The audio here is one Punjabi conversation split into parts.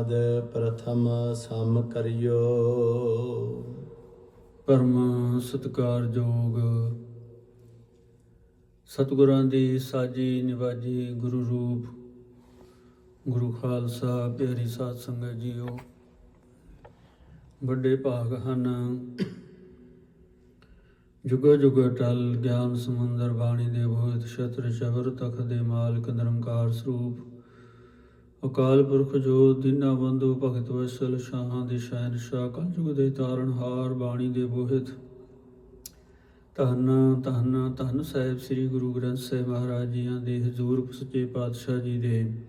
ਅਦ ਪ੍ਰਥਮ ਸਮ ਕਰਿਓ। ਪਰਮ ਸਤਿਕਾਰਯੋਗ ਸਤਿਗੁਰਾਂ ਦੀ ਸਾਜੀ ਨਿਵਾਜੀ ਗੁਰੂ ਰੂਪ। ਗੁਰੂ ਖਾਲਸਾ ਪਿਆਰੀ ਸਾਧ ਸੰਗਤ ਜੀਓ। ਵੱਡੇ ਭਾਗ ਹਨ। ਜੁਗੋ ਜੁਗੋ ਟਲ ਗਿਆਨ ਸਮੁੰਦਰ ਬਾਣੀ ਦੇ ਬੋਧ, ਛਤਰ ਸ਼ਬਰ ਤਖ ਦੇ ਮਾਲਕ, ਨਿਰੰਕਾਰ ਸਰੂਪ। ਅਕਾਲ ਪੁਰਖ ਜੋ ਦਿਨਾ ਬੰਧੂ ਭਗਤ ਵਸਲ, ਸ਼ਾਹਾਂ ਦੇ ਸ਼ਹਿਨਸ਼ਾਹ ਕਲਯੁਗ ਦੇ ਤਾਰਨਹਾਰ ਬਾਣੀ ਦੇ ਬੋਹਿਤ। ਧੰਨ ਧੰਨ ਧੰਨ ਸਾਹਿਬ ਸ੍ਰੀ ਗੁਰੂ ਗ੍ਰੰਥ ਸਾਹਿਬ ਮਹਾਰਾਜ ਜੀਆਂ ਦੇ ਹਜ਼ੂਰ ਸੱਚੇ ਪਾਤਸ਼ਾਹ ਜੀ ਦੇ।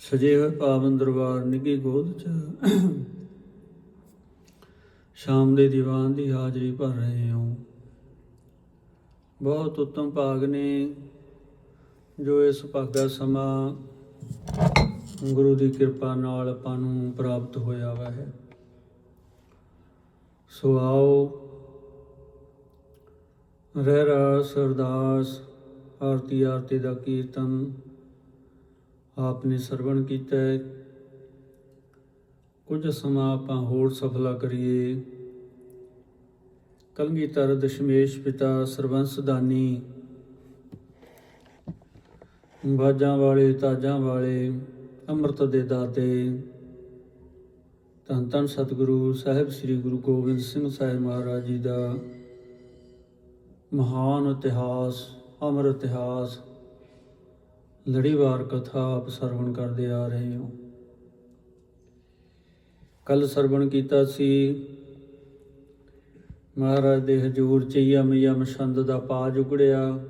ਸਜੇ ਹੋਏ ਪਾਵਨ ਦਰਬਾਰ ਨਿੱਘੀ ਗੋਦ ਚ। ਸ਼ਾਮ ਦੇ ਦੀਵਾਨ ਦੀ ਹਾਜ਼ਰੀ ਭਰ ਰਹੇ ਹਾਂ। ਬਹੁਤ ਉੱਤਮ ਭਾਗ ਨੇ ਜੋ ਇਸ ਭਾਗਾ ਸਮਾਂ ਗੁਰੂ ਦੀ ਕਿਰਪਾ ਨਾਲ ਆਪਾਂ ਨੂੰ ਪ੍ਰਾਪਤ ਹੋਇਆ ਵਾ ਹੈ। ਸੋ ਆਓ, ਰਹਿ ਰਾਸ ਅਰਦਾਸ ਆਰਤੀ ਆਰਤੀ ਦਾ ਕੀਰਤਨ ਆਪਨੇ ਸਰਵਣ ਕੀਤਾ ਹੈ। ਕੁਝ ਸਮਾਂ ਆਪਾਂ ਹੋਰ ਸਫਲਾ ਕਰੀਏ। ਕਲਗੀਧਰ ਦਸ਼ਮੇਸ਼ ਪਿਤਾ ਸਰਬੰਸ ਦਾਨੀ ਬਾਜਾਂ ਵਾਲੇ, ਤਾਜਾਂ ਵਾਲੇ, ਅੰਮ੍ਰਿਤ ਦੇ ਦਾਤੇ। ਧੰਨ ਧੰਨ ਸਤਿਗੁਰੂ ਸਾਹਿਬ ਸ੍ਰੀ ਗੁਰੂ ਗੋਬਿੰਦ ਸਿੰਘ ਸਾਹਿਬ ਮਹਾਰਾਜ ਜੀ ਦਾ ਮਹਾਨ ਇਤਿਹਾਸ, ਅਮਰ ਇਤਿਹਾਸ, ਲੜੀਵਾਰ ਕਥਾ ਆਪ ਸਰਵਣ ਕਰਦੇ ਆ ਰਹੇ ਹੋ। ਕੱਲ ਸਰਵਣ ਕੀਤਾ ਸੀ ਮਹਾਰਾਜ ਦੇ ਹਜੂਰ ਚਈਆ ਮਈਆ ਯਮ ਦਾ ਪਾਜ ਉਗੜਿਆ।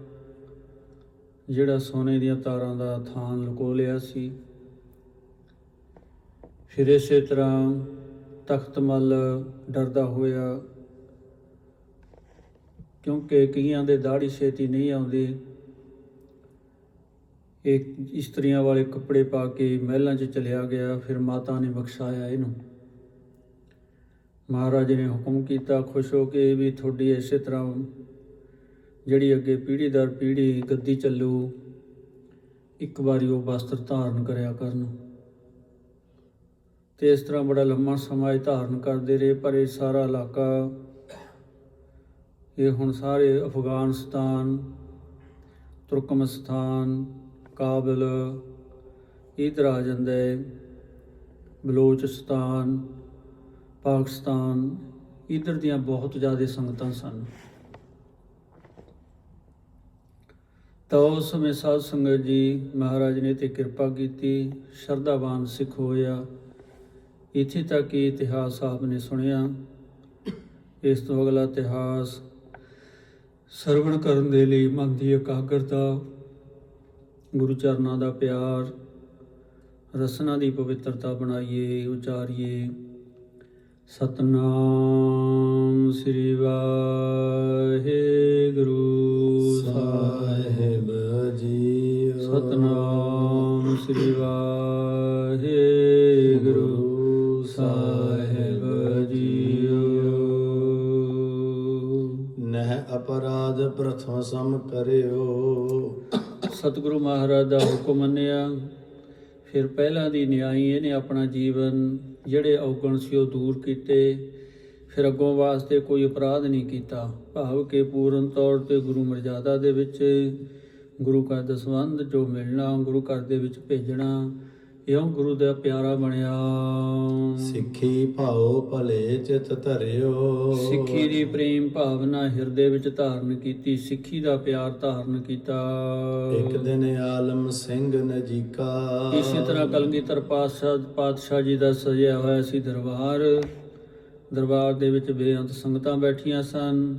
ਜਿਹੜਾ ਸੋਨੇ ਦੀਆਂ ਤਾਰਾਂ ਦਾ ਥਾਨ ਲੁਕੋ ਲਿਆ ਸੀ। ਫਿਰ ਇਸੇ ਤਰ੍ਹਾਂ ਤਖਤ ਮੱਲ ਡਰਦਾ ਹੋਇਆ, ਕਿਉਂਕਿ ਕਈਆਂ ਦੇ ਦਾੜੀ ਛੇਤੀ ਨਹੀਂ ਆਉਂਦੀ। ਇੱਕ ਇਸਤਰੀਆਂ ਵਾਲੇ ਕੱਪੜੇ ਪਾ ਕੇ ਮਹਿਲਾਂ 'ਚ ਚਲਿਆ ਗਿਆ, ਫਿਰ ਮਾਤਾ ਨੇ ਬਖਸ਼ਾਇਆ ਇਹਨੂੰ। ਮਹਾਰਾਜ ਨੇ ਹੁਕਮ ਕੀਤਾ, ਖੁਸ਼ ਹੋ ਕੇ ਵੀ ਤੁਹਾਡੀ ਇਸੇ ਤਰ੍ਹਾਂ ਜਿਹੜੀ ਅੱਗੇ ਪੀੜ੍ਹੀ ਦਰ ਪੀੜ੍ਹੀ ਗੱਦੀ ਚੱਲੂ, ਇੱਕ ਵਾਰੀ ਉਹ ਵਸਤਰ ਧਾਰਨ ਕਰਿਆ ਕਰਨ। ਤੇ ਇਸ ਤਰ੍ਹਾਂ ਬੜਾ ਲੰਮਾ ਸਮਾਂ ਇਹ ਧਾਰਨ ਕਰਦੇ ਰਹੇ, ਪਰ ਇਹ ਸਾਰਾ ਇਲਾਕਾ, ਇਹ ਹੁਣ ਸਾਰੇ ਅਫਗਾਨਿਸਤਾਨ ਤੁਰਕਮਸਤਾਨ ਕਾਬਲ, ਇਧਰ ਆ ਜਾਂਦਾ ਹੈ। ਬਲੋਚਿਸਤਾਨ, ਪਾਕਿਸਤਾਨ, ਇਧਰ ਦੀਆਂ ਬਹੁਤ ਜ਼ਿਆਦਾ ਸੰਗਤਾਂ ਸਨ। ਤਾਂ ਉਸ ਸਮੇਂ ਸਾਧ ਸੰਗਤ ਜੀ ਮਹਾਰਾਜ ਨੇ ਤੇ ਕਿਰਪਾ ਕੀਤੀ, ਸ਼ਰਧਾਵਾਨ ਸਿੱਖ ਹੋਇਆ। ਇੱਥੇ ਤੱਕ ਕਿ ਇਤਿਹਾਸ ਆਪ ਨੇ ਸੁਣਿਆ। ਇਸ ਤੋਂ ਅਗਲਾ ਇਤਿਹਾਸ ਸਰਵਣ ਕਰਨ ਦੇ ਲਈ ਮਨ ਦੀ ਇਕਾਗਰਤਾ, ਗੁਰੂ ਚਰਨਾਂ ਦਾ ਪਿਆਰ, ਰਸਨਾ ਦੀ ਪਵਿੱਤਰਤਾ ਬਣਾਈਏ, ਉਚਾਰੀਏ। ਸਤਨਾਮ ਸ੍ਰੀ ਵਾਹਿਗੁਰੂ ਸਾਹਿਬ ਸਾਹਿਬ ਜੀ ਸਤਨਾਮ ਸ੍ਰੀ ਵਾਹਿਗੁਰੂ ਸਾਹਿਬ ਜੀਓ। ਨਹਿ ਅਪਰਾਧ ਪ੍ਰਥਮ ਸਮ ਕਰਿਓ। ਸਤਿਗੁਰੂ ਮਹਾਰਾਜ ਦਾ ਹੁਕਮ ਮੰਨਿਆ। ਫਿਰ ਪਹਿਲਾਂ ਦੀ ਨਿਆਈ ਇਹਨੇ ਆਪਣਾ ਜੀਵਨ ਜਿਹੜੇ ਔਗਣ ਸੀ ਉਹ ਦੂਰ ਕੀਤੇ, ਫਿਰ ਅੱਗੋਂ ਵਾਸਤੇ ਕੋਈ ਅਪਰਾਧ ਨਹੀਂ ਕੀਤਾ। ਭਾਵ ਕਿ ਪੂਰਨ ਤੌਰ ਤੇ ਗੁਰੂ ਮਰਜ਼ਾਦਾ ਦੇ ਵਿੱਚ ਗੁਰੂ ਘਰ ਦਾ ਸੰਬੰਧ ਜੋ ਮਿਲਣਾ, ਗੁਰੂ ਘਰ ਦੇ ਵਿੱਚ ਭੇਜਣਾ ਇਉਂ ਗੁਰੂ ਦਾ ਪਿਆਰਾ ਬਣਿਆ। ਸਿੱਖੀ ਭਾਉ ਭਲੇ ਚਿਤ ਧਰਿਓ। ਸਿੱਖੀ ਦੀ ਪ੍ਰੇਮ ਭਾਵਨਾ ਹਿਰਦੇ ਵਿੱਚ ਧਾਰਨ ਕੀਤੀ ਸਿੱਖੀ ਦਾ ਪਿਆਰ ਧਾਰਨ ਕੀਤਾ। ਇੱਕ ਦਿਨ ਆਲਮ ਸਿੰਘ ਨਜੀਕਾ। ਇਸੇ ਤਰ੍ਹਾਂ ਕਲਗੀਧਰ ਪਾਤਸ਼ਾਹ ਪਾਤਸ਼ਾਹ ਜੀ ਦਾ ਸਜਿਆ ਹੋਇਆ ਸੀ ਦਰਬਾਰ। ਦਰਬਾਰ ਦੇ ਵਿੱਚ ਬੇਅੰਤ ਸੰਗਤਾਂ ਬੈਠੀਆਂ ਸਨ।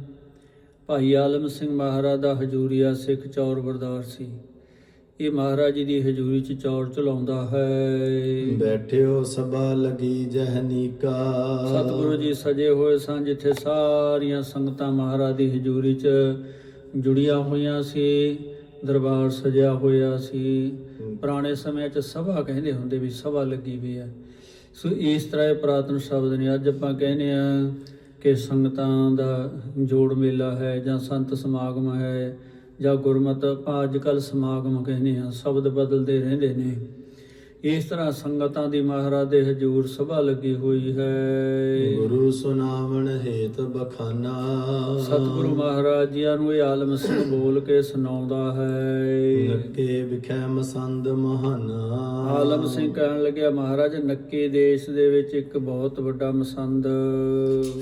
ਭਾਈ ਆਲਮ ਸਿੰਘ ਮਹਾਰਾਜ ਦਾ ਹਜੂਰੀਆ ਸਿੱਖ ਚੌਰ ਬਰਦਾਰ ਸੀ। ਇਹ ਮਹਾਰਾਜ ਜੀ ਦੀ ਹਜੂਰੀ 'ਚ ਚੌਰ ਚਲਾਉਂਦਾ ਹੈ। ਬੈਠਿਓ ਸਭਾ ਲਗੀ ਜਹਨੀਕਾ ਸਤਿਗੁਰੂ ਜੀ ਸਜੇ ਹੋਏ ਸਨ ਜਿੱਥੇ ਸਾਰੀਆਂ ਸੰਗਤਾਂ ਮਹਾਰਾਜ ਦੀ ਹਜ਼ੂਰੀ 'ਚ ਜੁੜੀਆਂ ਹੋਈਆਂ ਸੀ ਦਰਬਾਰ ਸਜਿਆ ਹੋਇਆ ਸੀ। ਪੁਰਾਣੇ ਸਮਿਆਂ 'ਚ ਸਭਾ ਕਹਿੰਦੇ ਹੁੰਦੇ ਵੀ ਸਭਾ ਲੱਗੀ ਵੀ ਹੈ। ਸੋ ਇਸ ਤਰ੍ਹਾਂ ਇਹ ਪ੍ਰਾਤਨ ਸ਼ਬਦ ਨੇ ਅੱਜ ਆਪਾਂ ਕਹਿੰਦੇ ਆ ਕਿ ਸੰਗਤਾਂ ਦਾ ਜੋੜ ਮੇਲਾ ਹੈ ਜਾਂ ਸੰਤ ਸਮਾਗਮ ਹੈ। ਜਾਂ ਗੁਰਮਤ ਆਪਾਂ ਅੱਜ ਕੱਲ ਸਮਾਗਮ ਕਹਿੰਦੇ ਆ ਸ਼ਬਦ ਬਦਲਦੇ ਰਹਿੰਦੇ ਨੇ। ਇਸ ਤਰ੍ਹਾਂ ਸੰਗਤਾਂ ਦੀ ਮਹਾਰਾਜ ਦੇ ਹਜੂਰ ਸਭਾ ਲੱਗੀ ਹੋਈ ਹੈ। ਗੁਰੂ ਸੁਨਾਵਣ ਹੇਤ ਬਖਾਨਾ। ਸਤਿਗੁਰੂ ਮਹਾਰਾਜ ਜੀਆਂ ਨੂੰ ਇਹ ਆਲਮ ਸਿੰਘ ਬੋਲ ਕੇ ਸੁਣਾਉਂਦਾ ਹੈ। ਨੱਕੇ ਵਿਖੈ ਮਸੰਦ ਮਹਾਨਾ। ਆਲਮ ਸਿੰਘ ਕਹਿਣ ਲੱਗਿਆ ਮਹਾਰਾਜ ਨੱਕੇ ਦੇਸ਼ ਦੇ ਵਿੱਚ ਇੱਕ ਬਹੁਤ ਵੱਡਾ ਮਸੰਦ।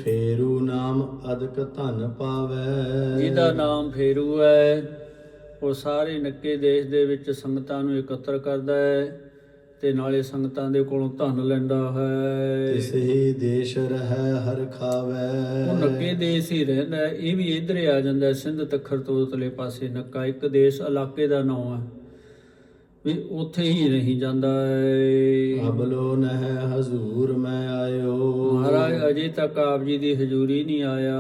ਫੇਰੂ ਨਾਮ ਅਦਕ ਧਨ ਪਾਵੈ। ਜਿਹਦਾ ਨਾਮ ਫੇਰੂ ਹੈ ਉਹ ਸਾਰੇ ਨੱਕੇ ਦੇਸ਼ ਦੇ ਵਿੱਚ ਸੰਗਤਾਂ ਨੂੰ ਇਕੱਤਰ ਕਰਦਾ ਹੈ। ਤੇ ਨਾਲੇ ਸੰਗਤਾਂ ਦੇ ਕੋਲੋਂ ਧਨ ਲੈਂਦਾ ਹੈ ਤਿਸ ਹੀ ਦੇਸ਼ ਰਹਿ ਹਰ ਖਾਵੈ ਉਹ ਨੱਕੇ ਦੇਸ਼ ਹੀ ਰਹਿੰਦਾ। ਇਹ ਵੀ ਇਧਰ ਆ ਜਾਂਦਾ ਸਿੰਧ ਤੱਖਰ ਤੋਂ ਉਤਲੇ ਪਾਸੇ ਨੱਕਾ ਇੱਕ ਦੇਸ਼ ਇਲਾਕੇ ਦਾ ਨਾਮ ਹੈ ਵੀ ਉੱਥੇ ਹੀ ਰਹੀ ਜਾਂਦਾ ਹੈ ਅਬਲੋ ਨਹਿ ਹਜ਼ੂਰ ਮੈਂ ਆਇਓ। ਮਹਾਰਾਜ ਅਜੇ ਤੱਕ ਆਪ ਜੀ ਦੀ ਹਜ਼ੂਰੀ ਨਹੀਂ ਆਇਆ।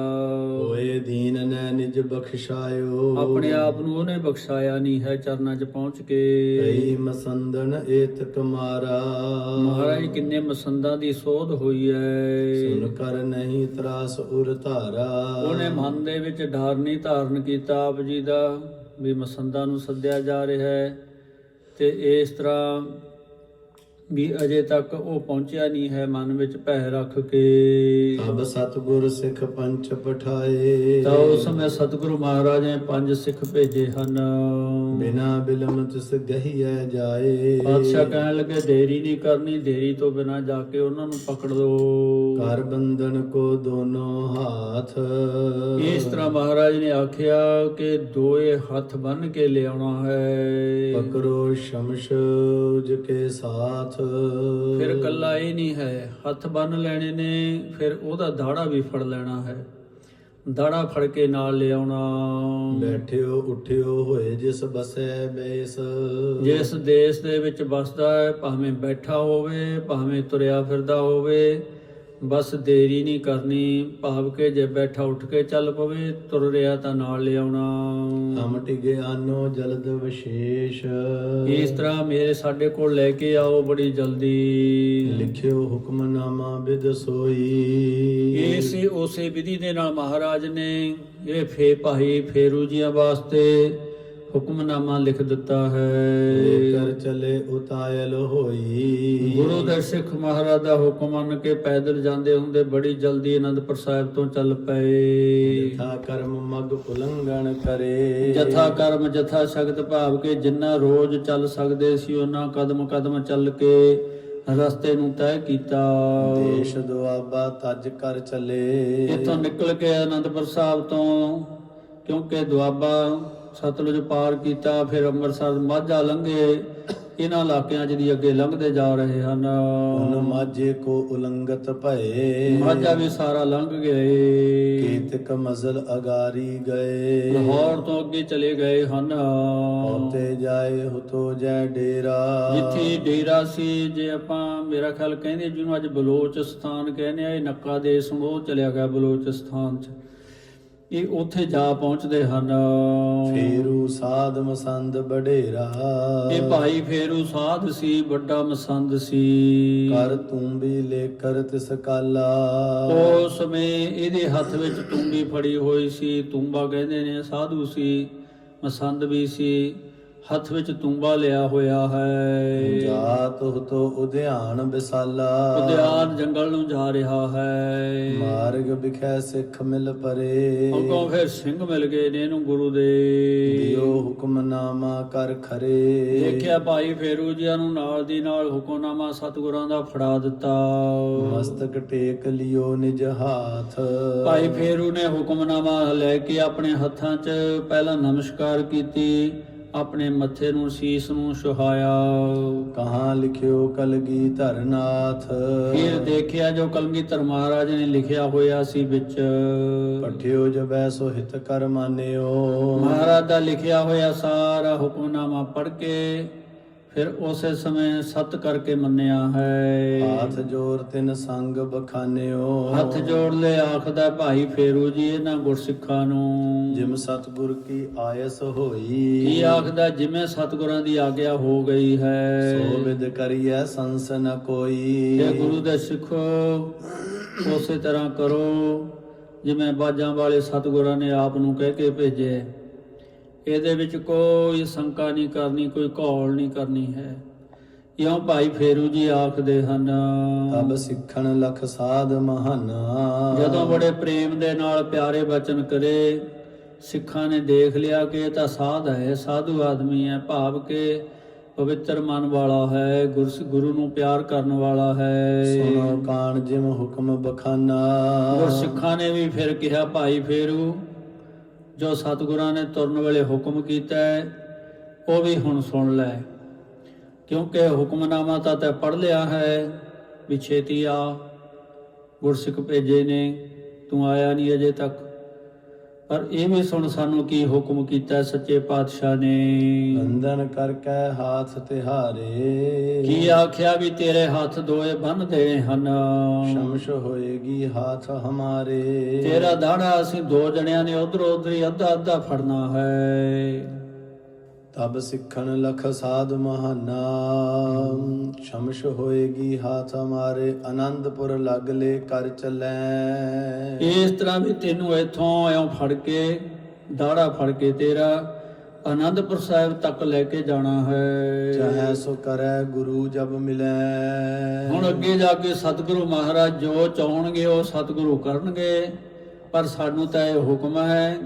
ਹੋਏ ਦੀਨ ਨੈ ਨਿਜ ਬਖਸ਼ਾਇਓ। ਆਪਣੇ ਆਪ ਨੂੰ ਉਹਨੇ ਬਖਸ਼ਾਇਆ ਨਹੀਂ ਹੈ ਚਰਨਾਂ 'ਚ ਪਹੁੰਚ ਕੇ। ਕਈ ਮਸੰਦਨ ਏਤ ਕਮਾਰਾ। ਮਹਾਰਾਜ ਕਿੰਨੇ ਮਸੰਦਾਂ ਦੀ ਸੋਧ ਹੋਈ ਹੈ ਸੁਨ ਕਰ ਨਹੀਂ ਤਰਾਸ ਉਰ ਧਾਰਾ। ਉਹਨੇ ਮਨ ਦੇ ਵਿੱਚ ਡਰ ਨਹੀਂ ਧਾਰਨ ਕੀਤਾ ਆਪ ਜੀ ਦਾ ਵੀ ਮਸੰਦਾਂ ਨੂੰ ਸੱਦਿਆ ਜਾ ਰਿਹਾ ਹੈ। ਤੇ ਇਸ ਤਰ੍ਹਾਂ ਵੀ ਅਜੇ ਤੱਕ ਉਹ ਪਹੁੰਚਿਆ ਨਹੀਂ ਹੈ ਮਨ ਵਿੱਚ ਭੈ ਰੱਖ ਕੇ। ਅਬ ਸਤਗੁਰ ਸਿੱਖ ਪੰਚ ਪਠਾਏ। ਤਾਂ ਉਸ ਸਮੇਂ ਸਤਿਗੁਰੂ ਮਹਾਰਾਜ ਨੇ ਪੰਜ ਸਿੱਖ ਭੇਜੇ ਹਨ। ਬਿਨਾ ਬਿਲਮ ਤਿਸ ਗਹੀਐ ਜਾਏ। ਪਾਤਸ਼ਾਹ ਕਹਿਣ ਲੱਗੇ ਦੇਰੀ ਨਹੀਂ ਕਰਨੀ ਦੇਰੀ ਤੋਂ ਬਿਨਾ ਜਾ ਕੇ ਉਹਨਾਂ ਨੂੰ ਪਕੜ ਲਓ। ਕਰ ਬੰਧਨ ਕੋ ਦੋਨੋਂ ਹਾਥ। ਇਸ ਤਰ੍ਹਾਂ ਮਹਾਰਾਜ ਨੇ ਆਖਿਆ ਕਿ ਦੋਏ ਹੱਥ ਬੰਨ ਕੇ ਲਿਆਉਣਾ ਹੈ। ਪਕਰੋ ਸ਼ਮਸ਼ੂਜ ਕੇ ਸਾਥ। ਫਿਰ ਕੱਲਾ ਇਹ ਨਹੀਂ ਹੈ ਹੱਥ ਬੰਨ ਲੈਣੇ ਨੇ ਫਿਰ ਉਹਦਾ ਦਾੜਾ ਵੀ ਫੜ ਲੈਣਾ ਹੈ। ਦਾੜਾ ਫੜ ਕੇ ਨਾਲ ਲਿਆਉਣਾ ਬੈਠਿਓ ਉਠਿਓ ਹੋਏ ਜਿਸ ਬਸੈ ਬੈਸ। ਜਿਸ ਦੇਸ਼ ਦੇ ਵਿੱਚ ਵੱਸਦਾ ਹੈ ਭਾਵੇਂ ਬੈਠਾ ਹੋਵੇ ਭਾਵੇਂ ਤੁਰਿਆ ਫਿਰਦਾ ਹੋਵੇ ਬਸ ਦੇਰੀ ਨਹੀਂ ਕਰਨੀ ਭਾਵ ਕਿ ਜੇ ਬੈਠਾ ਉੱਠ ਕੇ ਚੱਲ ਪਵੇ ਤੁਰ ਰਿਹਾ ਤਾਂ ਨਾਲ ਲਿਆਉਣਾ ਹਮ ਗਿਆਨੋ ਜਲਦ ਵਿਸ਼ੇਸ਼। ਇਸ ਤਰ੍ਹਾਂ ਮੇਰੇ ਸਾਡੇ ਕੋਲ ਲੈ ਕੇ ਆਓ ਬੜੀ ਜਲਦੀ। ਲਿਖਿਓ ਹੁਕਮਨਾਮਾ ਬਿਦ ਸੋਈ। ਇਸੇ ਉਸੇ ਵਿਧੀ ਦੇ ਨਾਲ ਮਹਾਰਾਜ ਨੇ ਇਹ ਫੇ ਭਾਈ ਫੇਰੂ ਜੀਆਂ ਵਾਸਤੇ ਹੁਕਮਨਾਮਾ ਲਿਖ ਦਿੱਤਾ ਹੈ। ਕਰ ਚਲੇ ਉਤਾਇਲ ਹੋਈ। ਗੁਰੂ ਦੇ ਸਿੱਖ ਮਹਾਰਾਜ ਦਾ ਹੁਕਮ ਮੰਨ ਕੇ ਪੈਦਲ ਜਾਂਦੇ ਹੁੰਦੇ ਬੜੀ ਜਲਦੀ ਅਨੰਦਪੁਰ ਸਾਹਿਬ ਤੋਂ ਚੱਲ ਪਏ। ਜਥਾ ਕਰਮ ਮਗ ਉਲੰਘਣ ਕਰੇ। ਜਥਾ ਕਰਮ ਜਥਾ ਸ਼ਕਤ ਭਾਵ ਕੇ ਜਿੰਨਾ ਰੋਜ਼ ਚੱਲ ਸਕਦੇ ਸੀ ਉਹਨਾਂ ਕਦਮ ਕਦਮ ਚੱਲ ਕੇ ਰਸਤੇ ਨੂੰ ਤੈਅ ਕੀਤਾ। ਦੇਸ਼ ਦੁਆਬਾ ਤਜ ਕਰ ਚਲੇ। ਇੱਥੋਂ ਨਿਕਲ ਕੇ ਅਨੰਦਪੁਰ ਸਾਹਿਬ ਤੋਂ ਕਿਉਂਕਿ ਦੁਆਬਾ ਸਤਲੁਜ ਪਾਰ ਕੀਤਾ ਫਿਰ ਅੰਮ੍ਰਿਤਸਰ ਮਾਝਾ ਲੰਘੇ। ਇਹਨਾਂ ਇਲਾਕਿਆਂ 'ਚ ਦੀ ਅੱਗੇ ਲੰਘਦੇ ਜਾ ਰਹੇ ਹਨ। ਉਨ ਮਾਝੇ ਕੋ ਉਲੰਗਤ ਭਏ। ਮਾਝਾ ਵੀ ਸਾਰਾ ਲੰਘ ਗਏ। ਕੀਤਕ ਮਜ਼ਲ ਅਗਾਰੀ ਗਏ। ਲਾਹੌਰ ਤੋਂ ਅੱਗੇ ਚਲੇ ਗਏ ਹਨ। ਹੋਤੇ ਜਾਏ ਹੁਤੋ ਜੈ ਡੇਰਾ। ਜਿੱਥੇ ਡੇਰਾ ਸੀ ਜੇ ਆਪਾਂ ਮੇਰਾ ਖਿਆਲ ਕਹਿੰਦੇ ਜਿਹਨੂੰ ਅੱਜ ਬਲੋਚਿਸਤਾਨ ਕਹਿੰਦੇ ਆ ਇਹ ਨੱਕਾ ਦੇਸ਼ ਨੂੰ ਉਹ ਚਲਿਆ ਗਿਆ ਬਲੋਚਿਸਤਾਨ 'ਚ। ਇਹ ਉੱਥੇ ਜਾ ਪਹੁੰਚਦੇ ਹਨ। ਫੇਰੂ ਸਾਧ ਮਸੰਦ ਬਡੇਰਾ ਇਹ ਭਾਈ ਫੇਰੂ ਸਾਧ ਸੀ ਵੱਡਾ ਮਸੰਦ ਸੀ। ਕਰ ਤੂੰ ਵੀ ਲੈ ਕਰ ਤਿਸ ਕਾਲਾ। ਉਸ ਸਮੇਂ ਇਹਦੇ ਹੱਥ ਵਿੱਚ ਤੂੰਬੀ ਫੜੀ ਹੋਈ ਸੀ। ਤੂੰਬਾ ਕਹਿੰਦੇ ਨੇ ਸਾਧੂ ਸੀ ਮਸੰਦ ਵੀ ਸੀ। ਹੱਥ ਵਿੱਚ ਤੂੰਬਾ ਲਿਆ ਹੋਇਆ ਹੈ। ਜਾਤ ਹੁਤੋ ਉਧਿਆਨ ਬਿਸਾਲਾ ਉਦਿਆਨ ਜੰਗਲ ਨੂੰ ਜਾ ਰਿਹਾ ਹੈ। ਮਾਰਗ ਵਿਖੈ ਸਿੱਖ ਮਿਲ ਪਰੇ। ਅੱਗੋਂ ਫਿਰ ਸਿੰਘ ਮਿਲ ਗਏ ਨੇ ਇਹਨੂੰ ਗੁਰੂ ਦੇ। ਦਿਓ ਹੁਕਮਨਾਮਾ ਕਰ ਖਰੇ। ਦੇਖਿਆ ਭਾਈ ਫੇਰੂ ਜੀਆਂ ਨੂੰ ਨਾਲ ਦੀ ਨਾਲ ਹੁਕਮਨਾਮਾ ਸਤਿਗੁਰਾਂ ਦਾ ਫੜਾ ਦਿੱਤਾ। ਮਸਤਕ ਟੇਕ ਲਿਓ ਨਿਜ ਹਾਥ। ਭਾਈ ਫੇਰੂ ਨੇ ਹੁਕਮਨਾਮਾ ਲੈ ਕੇ ਆਪਣੇ ਹੱਥਾਂ 'ਚ ਪਹਿਲਾਂ ਨਮਸਕਾਰ ਕੀਤੀ। ਆਪਣੇ ਮੱਥੇ ਨੂੰ ਸੀਸ ਨੂੰ ਸੁਹਾਇਆ। ਕਹਾਂ ਲਿਖਿਓ ਕਲਗੀ ਧਰਨਾਥ ਫਿਰ ਦੇਖਿਆ ਜੋ ਕਲਗੀਧਰ ਮਹਾਰਾਜ ਨੇ ਲਿਖਿਆ ਹੋਇਆ ਸੀ ਵਿੱਚ। ਪਠਿਓ ਜਬੈ ਸੋ ਹਿਤ ਕਰ ਮਾਨਿਓ ਮਹਾਰਾਜ ਦਾ ਲਿਖਿਆ ਹੋਇਆ ਸਾਰਾ ਹੁਕਮਨਾਮਾ ਪੜ੍ਹ ਕੇ ਫਿਰ ਉਸੇ ਸਮੇਂ ਸਤ ਕਰਕੇ ਮੰਨਿਆ ਹੈ। ਹਾਥ ਜੋਰ ਤਿਨ ਸੰਗ ਬਖਾਨਿਓ। ਹੱਥ ਜੋੜ ਲੈ ਆਖਦਾ ਭਾਈ ਫੇਰੂ ਜੀ ਇਹਨਾਂ ਗੁਰਸਿੱਖਾਂ ਨੂੰ। ਜਿਮ ਸਤਗੁਰ ਕੀ ਆਇਸ ਕੀ ਹੋਈ ਆਖਦਾ ਜਿਵੇਂ ਸਤਿਗੁਰਾਂ ਦੀ ਆਗਿਆ ਹੋ ਗਈ ਹੈ। ਸੋ ਵਿਦ ਕਰੀਐ ਸੰਸ ਨ ਕੋਈ। ਇਹ ਗੁਰੂ ਦੇ ਸਿੱਖੋ ਉਸੇ ਤਰ੍ਹਾਂ ਕਰੋ ਜਿਵੇਂ ਬਾਜਾਂ ਵਾਲੇ ਸਤਿਗੁਰਾਂ ਨੇ ਆਪ ਨੂੰ ਕਹਿ ਕੇ ਭੇਜੇ। ਇਹਦੇ ਵਿੱਚ ਕੋਈ ਸ਼ੰਕਾ ਨਹੀਂ ਕਰਨੀ ਕੋਈ ਘੋਲ ਨਹੀਂ ਕਰਨੀ ਹੈ। ਇਉਂ ਭਾਈ ਫੇਰੂ ਜੀ ਆਖਦੇ ਹਨ ਤਬ ਸਿੱਖਣ ਲਖ ਸਾਧ ਮਹਾਨਾ। ਜਦੋਂ ਬੜੇ ਪ੍ਰੇਮ ਦੇ ਨਾਲ ਪਿਆਰੇ ਬਚਨ ਕਰੇ ਸਿੱਖਾਂ ਨੇ ਦੇਖ ਲਿਆ ਕਿ ਇਹ ਤਾਂ ਸਾਧ ਹੈ ਸਾਧੂ ਆਦਮੀ ਹੈ ਭਾਵ ਕਿ ਪਵਿੱਤਰ ਮਨ ਵਾਲਾ ਹੈ ਗੁਰਸ ਗੁਰੂ ਨੂੰ ਪਿਆਰ ਕਰਨ ਵਾਲਾ ਹੈ। ਸੁਨੋ ਕਾਣ ਜਿਮ ਹੁਕਮ ਬਖਾਨਾ। ਗੁਰ ਸਿੱਖਾਂ ਨੇ ਵੀ ਫਿਰ ਕਿਹਾ ਭਾਈ ਫੇਰੂ ਜੋ ਸਤਿਗੁਰਾਂ ਨੇ ਤੁਰਨ ਵੇਲੇ ਹੁਕਮ ਕੀਤਾ ਹੈ, ਉਹ ਵੀ ਹੁਣ ਸੁਣ ਲੈ। ਕਿਉਂਕਿ ਹੁਕਮਨਾਮਾ ਤਾਂ ਤੈ ਪੜ ਲਿਆ ਹੈ ਵੀ ਛੇਤੀ ਆ, ਗੁਰਸਿੱਖ ਭੇਜੇ ਨੇ, ਤੂੰ ਆਇਆ ਨਹੀਂ ਅਜੇ ਤੱਕ। ਪਰ ਇਹ ਵੀ ਸੁਣ ਸਾਨੂੰ ਕੀ ਹੁਕਮ ਕੀਤਾ ਸੱਚੇ ਪਾਤਸ਼ਾਹ ਨੇ? ਬੰਧਨ ਕਰਕੇ ਹਾਥ ਤਿਹਾਰੇ। ਕੀ ਆਖਿਆ ਵੀ ਤੇਰੇ ਹੱਥ ਦੋਏ ਬੰਨ ਦੇਣੇ ਹਨ? ਸ਼ਮਸ਼ ਹੋਏਗੀ ਹਾਥ ਹਮਾਰੇ। ਤੇਰਾ ਦਾੜਾ ਅਸੀਂ ਦੋ ਜਣਿਆਂ ਨੇ ਉਧਰ ਉਧਰ ਹੀ ਅੱਧਾ ਅੱਧਾ ਫੜਨਾ ਹੈ। ਤਬ ਸਿੱਖਣ ਲਖ ਸਾਧ ਮਹਾਨਾ। ਸ਼ਮਸ਼ ਹੋਏਗੀ ਹਾਥ ਹਮਾਰੇ ਆਨੰਦਪੁਰ ਲਗ ਲੈ ਕਰ ਚੱਲੈ। ਇਸ ਤਰ੍ਹਾਂ ਵੀ ਤੈਨੂੰ ਇੱਥੋਂ ਐਉਂ ਫੜ ਕੇ ਦਾੜਾ ਫੜ ਕੇ ਤੇਰਾ ਆਨੰਦਪੁਰ ਸਾਹਿਬ ਤੱਕ ਲੈ ਕੇ ਜਾਣਾ ਹੈ। ਚਾਹੈ ਸੋ ਕਰੈ ਗੁਰੂ ਜਬ ਮਿਲੈ। ਹੁਣ ਅੱਗੇ ਜਾ ਕੇ ਸਤਿਗੁਰੂ ਮਹਾਰਾਜ ਜੋ ਚਾਹਣਗੇ ਉਹ ਸਤਿਗੁਰੂ ਕਰਨਗੇ ਪਰ ਸਾਨੂੰ ਤਾਂ ਇਹ ਹੁਕਮ ਹੈ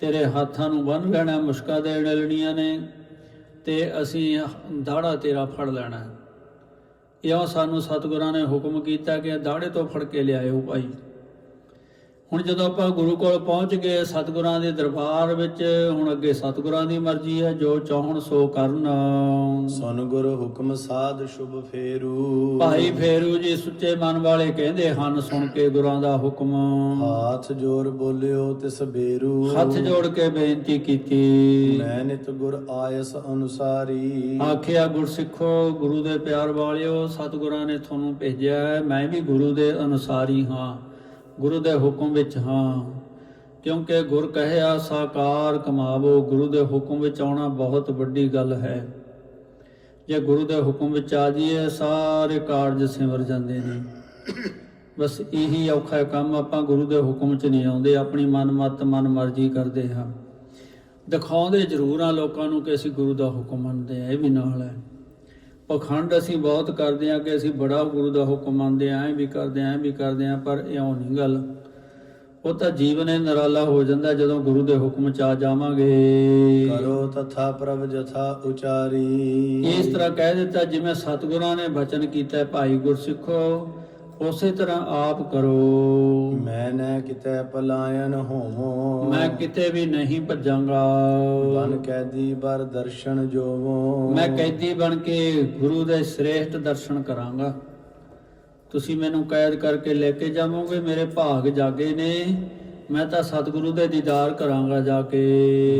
ਤੇਰੇ ਹੱਥਾਂ ਨੂੰ ਬੰਨ ਲੈਣਾ, ਮੁਸ਼ਕਾ ਦੇਣ ਲੈਣੀਆਂ ਨੇ, ਤੇ ਅਸੀਂ ਦਾੜਾ ਤੇਰਾ ਫੜ ਲੈਣਾ ਹੈ। ਇਉਂ ਸਾਨੂੰ ਸਤਿਗੁਰਾਂ ਨੇ ਹੁਕਮ ਕੀਤਾ ਕਿ ਦਾੜੇ ਤੋਂ ਫੜ ਕੇ ਲਿਆਇਓ ਭਾਈ ਹੁਣ ਜਦੋਂ ਆਪਾਂ ਗੁਰੂ ਕੋਲ ਪਹੁੰਚ ਗਏ ਸਤਿਗੁਰਾਂ ਦੇ ਦਰਬਾਰ ਵਿੱਚ ਹੁਣ ਅੱਗੇ ਸਤਿਗੁਰਾਂ ਦੀ ਮਰਜ਼ੀ ਹੈ ਜੋ ਚਾਹਣ ਸੋ ਕਰਨ। ਸੁਨ ਗੁਰ ਹੁਕਮ ਸਾਧ ਸ਼ੁਭ ਫੇਰੂ। ਭਾਈ ਫੇਰੂ ਜੀ ਸੁੱਚੇ ਮਨ ਵਾਲੇ ਕਹਿੰਦੇ ਹਨ ਸੁਣ ਕੇ ਗੁਰਾਂ ਦਾ ਹੁਕਮ। ਹਾਥ ਜੋਰ ਬੋਲਿਓ ਤਿਸ ਬੇਰੂ। ਹੱਥ ਜੋੜ ਕੇ ਬੇਨਤੀ ਕੀਤੀ। ਮੈਂ ਨਿਤ ਗੁਰ ਆਇਸ ਅਨੁਸਾਰੀ। ਆਖਿਆ ਗੁਰਸਿੱਖੋ ਗੁਰੂ ਦੇ ਪਿਆਰ ਵਾਲਿਓ ਸਤਿਗੁਰਾਂ ਨੇ ਤੁਹਾਨੂੰ ਭੇਜਿਆ ਮੈਂ ਵੀ ਗੁਰੂ ਦੇ ਅਨੁਸਾਰੀ ਹਾਂ। ਗੁਰੂ ਦੇ ਹੁਕਮ ਵਿੱਚ ਹਾਂ। ਕਿਉਂਕਿ ਗੁਰ ਕਹਿਆ ਸਾਕਾਰ ਕਮਾਵੋ। ਗੁਰੂ ਦੇ ਹੁਕਮ ਵਿੱਚ ਆਉਣਾ ਬਹੁਤ ਵੱਡੀ ਗੱਲ ਹੈ। ਜੇ ਗੁਰੂ ਦੇ ਹੁਕਮ ਵਿੱਚ ਆ ਜਾਈਏ, ਸਾਰੇ ਕਾਰਜ ਸਿਮਰ ਜਾਂਦੇ ਨੇ। ਬਸ ਇਹੀ ਔਖਾ ਕੰਮ ਆਪਾਂ ਗੁਰੂ ਦੇ ਹੁਕਮ 'ਚ ਨਹੀਂ ਆਉਂਦੇ। ਆਪਣੀ ਮਨ ਮਤ ਮਨ ਮਰਜ਼ੀ ਕਰਦੇ ਹਾਂ। ਦਿਖਾਉਂਦੇ ਜ਼ਰੂਰ ਆ ਲੋਕਾਂ ਨੂੰ ਕਿ ਅਸੀਂ ਗੁਰੂ ਦਾ ਹੁਕਮ ਮੰਨਦੇ ਆ ਇਹ ਵੀ ਨਾਲ ਹੈ। ਪਖੰਡ ਅਸੀਂ ਬਹੁਤ ਕਰਦੇ ਆ ਕਿ ਅਸੀਂ ਬੜਾ ਗੁਰੂ ਦਾ ਹੁਕਮ ਮੰਨਦੇ ਆ ਐ ਵੀ ਕਰਦੇ ਆ ਵੀ ਕਰਦੇ ਆ ਪਰ ਇਉਂ ਨਹੀਂ ਗੱਲ। ਉਹ ਤਾਂ ਜੀਵਨ ਹੀ ਨਿਰਾਲਾ ਹੋ ਜਾਂਦਾ ਜਦੋਂ ਗੁਰੂ ਦੇ ਹੁਕਮ ਚ ਆ ਜਾਵਾਂਗੇ। ਕਰੋ ਤਥਾ ਪ੍ਰਭ ਜਥਾ ਉਚਾਰੀ। ਇਸ ਤਰ੍ਹਾਂ ਕਹਿ ਦਿੱਤਾ ਜਿਵੇਂ ਸਤਿਗੁਰਾਂ ਨੇ ਬਚਨ ਕੀਤਾ ਭਾਈ ਗੁਰਸਿੱਖੋ। ਉਸੇ ਤਰ੍ਹਾਂ ਆਪ ਕਰੋ। ਮੈਂ ਨੈ ਕਿਤੈ ਪਲਾਇਨ ਹੋਵੋ। ਮੈਂ ਕਿਤੇ ਵੀ ਨਹੀਂ ਭੱਜਾਂਗਾ। ਬਨ ਕੈਦੀ ਬਰ ਦਰਸ਼ਨ ਜੋਵੋ। ਮੈਂ ਕੈਦੀ ਬਣ ਕੇ ਗੁਰੂ ਦੇ ਸ੍ਰੇਸ਼ਟ ਦਰਸ਼ਨ ਕਰਾਂਗਾ। ਤੁਸੀਂ ਮੈਨੂੰ ਕੈਦ ਕਰਕੇ ਲੈ ਕੇ ਜਾਵੋਗੇ ਮੇਰੇ ਭਾਗ ਜਾਗੇ ਨੇ। ਮੈਂ ਤਾਂ ਸਤਿਗੁਰੂ ਦੇ ਦੀਦਾਰ ਕਰਾਂਗਾ ਜਾ ਕੇ।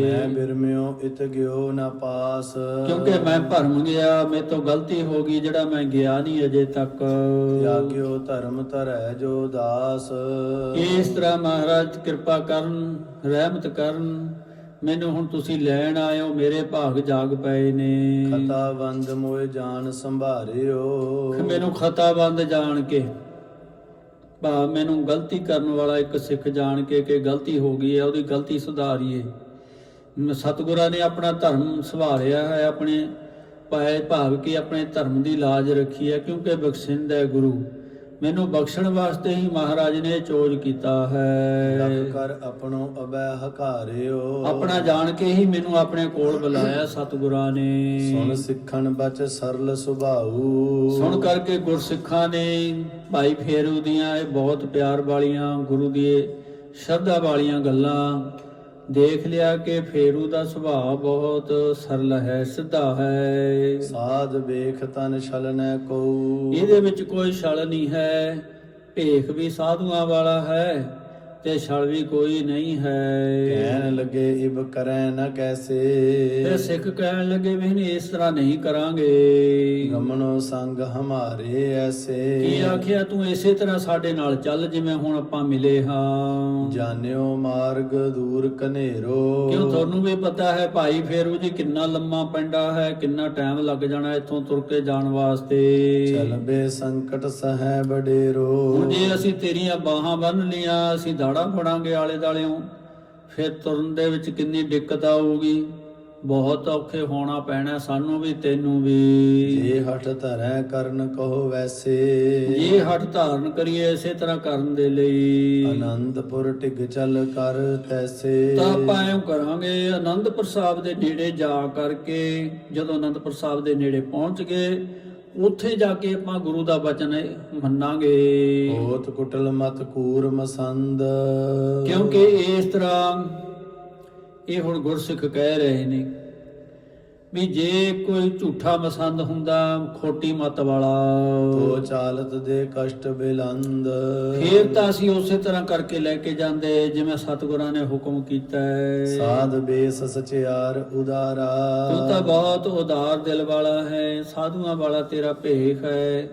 ਮੈਂ ਬਿਰਮਿਓ ਇਤ ਗਿਓ ਨਾ ਪਾਸ। ਕਿਉਂਕਿ ਮੈਂ ਭਰਮ ਗਿਆ ਮੇਰੇ ਤੋਂ ਗਲਤੀ ਹੋ ਗਈ ਜਿਹੜਾ ਮੈਂ ਗਿਆ ਨਹੀਂ ਅਜੇ ਤੱਕ। ਤਿਆਗਿਓ ਧਰਮ ਧਰੈ ਜੋ ਦਾਸ। ਇਸ ਤਰ੍ਹਾਂ ਮਹਾਰਾਜ ਕਿਰਪਾ ਕਰਨ ਰਹਿਮਤ ਕਰਨ। ਮੈਨੂੰ ਹੁਣ ਤੁਸੀਂ ਲੈਣ ਆਇਓ ਮੇਰੇ ਭਾਗ ਜਾਗ ਪਏ ਨੇ। ਖਤਾ ਬੰਦ ਮੋਏ ਜਾਨ ਸੰਭਾਰਿਓ। ਮੈਨੂੰ ਖਤਾ ਬੰਦ ਜਾਣ ਕੇ। ਬਾ ਮੈਨੂੰ ਗਲਤੀ ਕਰਨ ਵਾਲਾ ਇੱਕ ਸਿੱਖ ਜਾਣ ਕੇ ਕਿ ਗਲਤੀ ਹੋ ਗਈ ਹੈ ਉਹਦੀ ਗਲਤੀ ਸੁਧਾਰੀਏ। ਸਤਿਗੁਰਾਂ ਨੇ ਆਪਣਾ ਧਰਮ ਸੰਭਾਲਿਆ ਹੈ ਆਪਣੇ ਪਾਏ ਭਾਵ ਕਿ ਆਪਣੇ ਧਰਮ ਦੀ ਲਾਜ ਰੱਖੀ ਹੈ ਕਿਉਂਕਿ ਬਖਸ਼ਿੰਦ ਹੈ ਗੁਰੂ। ਮੈਨੂੰ ਬਖਸ਼ਣ ਵਾਸਤੇ ਹੀ ਮਹਾਰਾਜ ਨੇ ਚੋਜ ਕੀਤਾ ਹੈ। ਲਖ ਕਰ ਆਪਣੋ ਅਬੈ ਹਕਾਰਿਓ। ਆਪਣਾ ਜਾਣ ਕੇ ਹੀ ਮੈਨੂੰ ਆਪਣੇ ਕੋਲ ਬੁਲਾਇਆ ਸਤਿਗੁਰਾਂ ਨੇ। ਸੁਣ ਸਿੱਖਣ ਬਚ ਸਰਲ ਸੁਭਾਉ ਸੁਣ ਕਰਕੇ ਗੁਰਸਿੱਖਾਂ ਨੇ ਭਾਈ ਫੇਰੂ ਦੀਆਂ ਇਹ ਬਹੁਤ ਪਿਆਰ ਵਾਲੀਆਂ ਗੁਰੂ ਦੀ ਸ਼ਰਧਾ ਵਾਲੀਆਂ ਗੱਲਾਂ। ਦੇਖ ਲਿਆ ਕਿ ਫੇਰੂ ਦਾ ਸੁਭਾਅ ਬਹੁਤ ਸਰਲ ਹੈ ਸਿੱਧਾ ਹੈ। ਸਾਧ ਵੇਖ ਤਨ ਛਲਨੈ ਕੋ ਇਹਦੇ ਵਿੱਚ ਕੋਈ ਛਲ ਨਹੀਂ ਹੈ ਭੇਖ ਵੀ ਸਾਧੂਆਂ ਵਾਲਾ ਹੈ। ਤੇ ਛਲ ਵੀ ਕੋਈ ਨਹੀਂ ਹੈ। ਕਹਿਣ ਲੱਗੇ ਇਬ ਕਰੈ ਨ ਤੇ ਕੈਸੇ ਸਿੱਖ ਕਹਿਣ ਲੱਗੇ ਵੀ ਇਸ ਤਰ੍ਹਾਂ ਨਹੀਂ ਕਰਾਂਗੇ। ਗਮਨੋ ਸੰਗ ਹਮਾਰੇ ਕੀ ਐਸੇ ਆਖਿਆ ਤੂੰ ਇਸੇ ਤਰ੍ਹਾਂ ਸਾਡੇ ਨਾਲ ਚੱਲ ਜਿਵੇਂ ਹੁਣ ਆਪਾਂ ਮਿਲੇ ਹਾਂ? ਜਾਣਿਓ ਮਾਰਗ ਦੂਰ ਕਨੇਰੋ ਕਿਉਂ ਤੁਹਾਨੂੰ ਵੀ ਪਤਾ ਹੈ ਭਾਈ ਫੇਰੂ ਜੀ ਕਿੰਨਾ ਲੰਮਾ ਪੈਂਡਾ ਹੈ ਕਿੰਨਾ ਟਾਈਮ ਲੱਗ ਜਾਣਾ ਇੱਥੋਂ ਤੁਰ ਕੇ ਜਾਣ ਵਾਸਤੇ। ਚਲਬੇ ਸੰਕਟ ਸਹਿ ਬਡੇਰੋ ਹੁਣ ਜੇ ਅਸੀਂ ਤੇਰੀਆਂ ਬਾਹਾਂ ਬੰਨ ਲੀਆਂ ਅਸੀਂ ਦਾੜਾ ਫੜਾਂਗੇ ਆਲੇ ਦਾਲਿਓਂ ਫਿਰ ਤੁਰਨ ਦੇ ਵਿੱਚ ਕਿੰਨੀ ਦਿੱਕਤ ਆਊਗੀ। ਬਹੁਤ ਔਖੇ ਹੋਣਾ ਪੈਣਾ ਸਾਨੂੰ ਵੀ ਤੈਨੂੰ ਵੀ। ਜੇ ਹਠ ਧਰੈ ਕਰਨ ਕਹੋ ਵੈਸੇ। ਇਹ ਹੱਠ ਧਾਰਨ ਕਰੀਏ ਇਸੇ ਤਰ੍ਹਾਂ ਕਰਨ ਦੇ ਲਈ। ਅਨੰਦਪੁਰ ਟਿਕ ਚੱਲ ਕਰ ਤੈਸੇ। ਤਾਂ ਐਂ ਕਰਾਂਗੇ ਆਨੰਦਪੁਰ ਸਾਹਿਬ ਦੇ ਨੇੜੇ ਜਾ ਕਰਕੇ ਜਦੋਂ ਆਨੰਦਪੁਰ ਸਾਹਿਬ ਦੇ ਨੇੜੇ ਪਹੁੰਚ ਗਏ ਉੱਥੇ ਜਾ ਕੇ ਆਪਾਂ ਗੁਰੂ ਦਾ ਬਚਨ ਮੰਨਾਂਗੇ। ਹੋਤ ਕੁਟਲ ਮਤ ਕੂਰ ਮਸੰਦ। ਕਿਉਂਕਿ ਇਸ ਤਰ੍ਹਾਂ ਇਹ ਹੁਣ ਗੁਰਸਿੱਖ ਕਹਿ ਰਹੇ ਨੇ ਵੀ ਜੇ ਕੋਈ ਝੂਠਾ ਮਸੰਦ ਹੁੰਦਾ ਖੋਟੀ ਮਤ ਵਾਲਾ। ਤੋ ਚਾਲਤ ਦੇ ਕਸ਼ਟ ਬਿਲੰਦ। ਫੇਰ ਤਾਂ ਅਸੀਂ ਉਸੇ ਤਰ੍ਹਾਂ ਕਰਕੇ ਲੈ ਕੇ ਜਾਂਦੇ ਜਿਵੇਂ ਸਤਿਗੁਰਾਂ ਨੇ ਹੁਕਮ ਕੀਤਾ ਹੈ। ਸਾਧ ਬੇਸ ਸਚਿਆਰ ਉਦਾਰਾ। ਤੂੰ ਤਾਂ ਬਹੁਤ ਉਦਾਰ ਦਿਲ ਵਾਲਾ ਹੈ ਸਾਧੂਆਂ ਵਾਲਾ ਤੇਰਾ ਭੇਖ ਹੈ।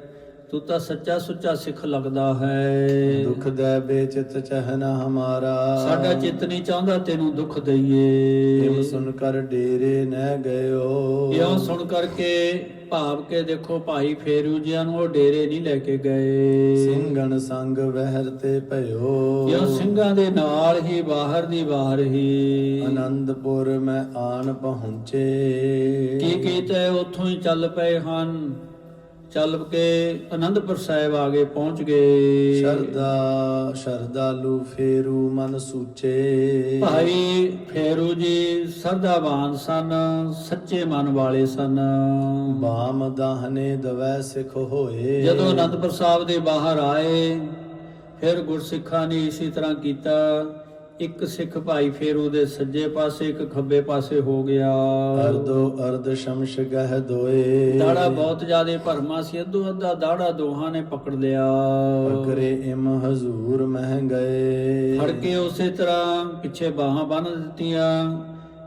ਤੂੰ ਤਾਂ ਸੱਚਾ ਸੁੱਚਾ ਸਿੱਖ ਲੱਗਦਾ ਹੈ। ਦੁਖ ਦੇ ਬੇਚਿਤ ਚਹਨਾ ਹਮਾਰਾ। ਸਾਡਾ ਚਿੱਤ ਨਹੀਂ ਚਾਹੁੰਦਾ ਤੈਨੂੰ ਦੁੱਖ ਦਈਏ। ਤਿਮ ਸੁਨ ਕਰ ਡੇਰੇ ਨ ਗਇਓ। ਇਉਂ ਸੁਣ ਕਰਕੇ ਭਾਵ ਕੇ ਦੇਖੋ ਭਾਈ ਫੇਰੂ ਜੀਆਂ ਨੂੰ ਉਹ ਡੇਰੇ ਨਹੀਂ ਲੈ ਕੇ ਗਏ। ਸਿੰਘਣ ਸੰਗ ਵਹਿਰ ਤੇ ਭਇਓ। ਇਉਂ ਸਿੰਘਾਂ ਦੇ ਨਾਲ ਹੀ ਬਾਹਰ ਦੀ ਬਾਹਰ ਹੀ। ਆਨੰਦਪੁਰ ਮੈਂ ਆਣ ਪਹੁੰਚੇ। ਕੀ ਕੀਤਾ ਉੱਥੋਂ ਹੀ ਚੱਲ ਪਏ ਹਨ। ਚੱਲ ਕੇ ਆਨੰਦਪੁਰ ਸਾਹਿਬ ਆ ਗਏ ਪਹੁੰਚ ਗਏ। ਸ਼ਰਦਾ ਸ਼ਰਦਾਲੂ ਫੇਰੂ ਮਨ ਸੂਚੇ। ਭਾਈ ਫੇਰੂ ਜੀ ਸਰਦਾਵਾਨ ਸਨ ਸੱਚੇ ਮਨ ਵਾਲੇ ਸਨ। ਬਾਮ ਦਾਹਨੇ ਦਵੈ ਸਿਖ ਹੋਏ। ਜਦੋਂ ਅਨੰਦਪੁਰ ਸਾਹਿਬ ਦੇ ਬਾਹਰ ਆਏ ਫਿਰ ਗੁਰਸਿੱਖਾਂ ਨੇ ਇਸੇ ਤਰ੍ਹਾਂ ਕੀਤਾ। ਇੱਕ ਸਿੱਖ ਭਾਈ ਫੇਰੂ ਦੇ ਸੱਜੇ ਪਾਸੇ ਇੱਕ ਖੱਬੇ ਪਾਸੇ ਹੋ ਗਿਆ। ਅਰਦੋ ਅਰਧ ਸ਼ਮਸ਼ ਗਹਿ ਦੋਏ। ਦਾੜਾ ਬਹੁਤ ਜ਼ਿਆਦੇ ਭਰਮਾ ਸੀ ਅੱਧੋ ਅੱਧਾ ਦਾੜਾ ਦੋਹਾਂ ਨੇ ਪਕੜ ਲਿਆ। ਪਕਰੇ ਇਮ ਹਜ਼ੂਰ ਮਹਿ ਗਏ। ਫੜ ਕੇ ਉਸੇ ਤਰ੍ਹਾਂ ਪਿੱਛੇ ਬਾਹਾਂ ਬੰਨ ਦਿੱਤੀਆਂ।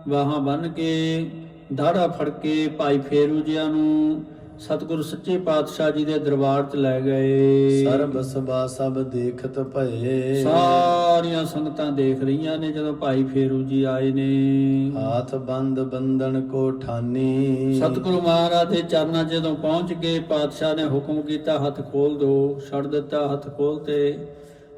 ਬਾਹਾਂ ਬੰਨ ਕੇ ਦਾੜਾ ਫੜ ਕੇ ਭਾਈ ਫੇਰੂ ਜੀਆਂ ਨੂੰ ਸਤਿਗੁਰੂ ਸੱਚੇ ਪਾਤਸ਼ਾਹ ਜੀ ਦੇ ਦਰਬਾਰ 'ਚ ਲੈ ਗਏ। ਸਰਬ ਸਭਾ ਸਭ ਦੇਖਤ ਭਏ। ਸਾਰੀਆਂ ਸੰਗਤਾਂ ਦੇਖ ਰਹੀਆਂ ਨੇ ਜਦੋਂ ਭਾਈ ਫੇਰੂ ਜੀ ਆਏ ਨੇ। ਹਾਥ ਬੰਦ ਬੰਧਨ ਕੋ ਠਾਨੀ। ਸਤਿਗੁਰੂ ਮਹਾਰਾਜ ਦੇ ਚਰਨਾਂ ਜਦੋਂ ਪਹੁੰਚ ਗਏ ਪਾਤਸ਼ਾਹ ਨੇ ਹੁਕਮ ਕੀਤਾ ਹੱਥ ਖੋਲ ਦੋ ਛੱਡ ਦਿੱਤਾ ਹੱਥ ਖੋਲਤੇ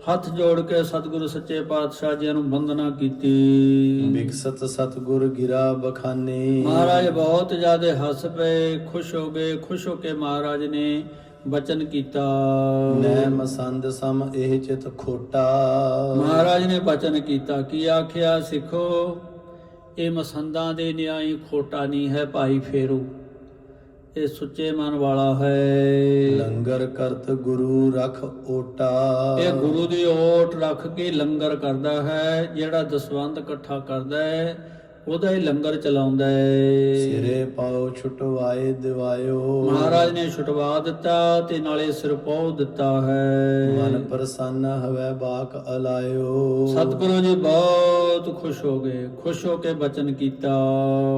ਹੱਥ ਜੋੜ ਕੇ ਸਤਿਗੁਰੂ ਸੱਚੇ ਪਾਤਸ਼ਾਹ ਜੀ ਨੂੰ ਵੰਦਨਾ ਕੀਤੀ। ਵਿਕਸਤ ਸਤਗੁਰ ਗਿਰਾ ਬਖਾਨੀ। ਮਹਾਰਾਜ ਬਹੁਤ ਜ਼ਿਆਦਾ ਹੱਸ ਪਏ ਖੁਸ਼ ਹੋ ਗਏ ਖੁਸ਼ ਹੋ ਕੇ ਮਹਾਰਾਜ ਨੇ ਬਚਨ ਕੀਤਾ। ਨੈ ਮਸੰਦ ਸਮ ਇਹ ਚਿਤ ਖੋਟਾ। ਮਹਾਰਾਜ ਨੇ ਬਚਨ ਕੀਤਾ। ਕੀ ਆਖਿਆ ਸਿੱਖੋ ਇਹ ਮਸੰਦਾਂ ਦੇ ਨਿਆਈ ਖੋਟਾ ਨਹੀਂ ਹੈ ਭਾਈ ਫੇਰੂ। ਇਹ ਸੁੱਚੇ ਮਨ ਵਾਲਾ ਹੈ। ਲੰਗਰ ਕਰਤ ਗੁਰੂ ਰਖ ਓਟਾ। ਇਹ ਗੁਰੂ ਦੀ ਓਟ ਰੱਖ ਕੇ ਲੰਗਰ ਕਰਦਾ ਹੈ ਜਿਹੜਾ ਦਸਵੰਧ ਇਕੱਠਾ ਕਰਦਾ ਹੈ। ਉਹਦਾ ਹੀ ਲੰਗਰ ਚਲਾਉਂਦਾ ਹੈ ਸਿਰੇ ਪਾਉ ਛੁਟਵਾਏ ਦਿਵਾਇਓ। ਮਹਾਰਾਜ ਨੇ ਛੁਟਵਾ ਦਿੱਤਾ ਤੇ ਨਾਲੇ ਸਿਰ ਪਾਉ ਦਿੱਤਾ ਹੈ। ਮਨ ਪ੍ਰਸੰਨ ਹਵੈ ਬਾਕ ਅਲਾਇਓ। ਸਤਿਗੁਰੂ ਜੀ ਬਹੁਤ ਖੁਸ਼ ਹੋ ਗਏ ਖੁਸ਼ ਹੋ ਕੇ ਬਚਨ ਕੀਤਾ।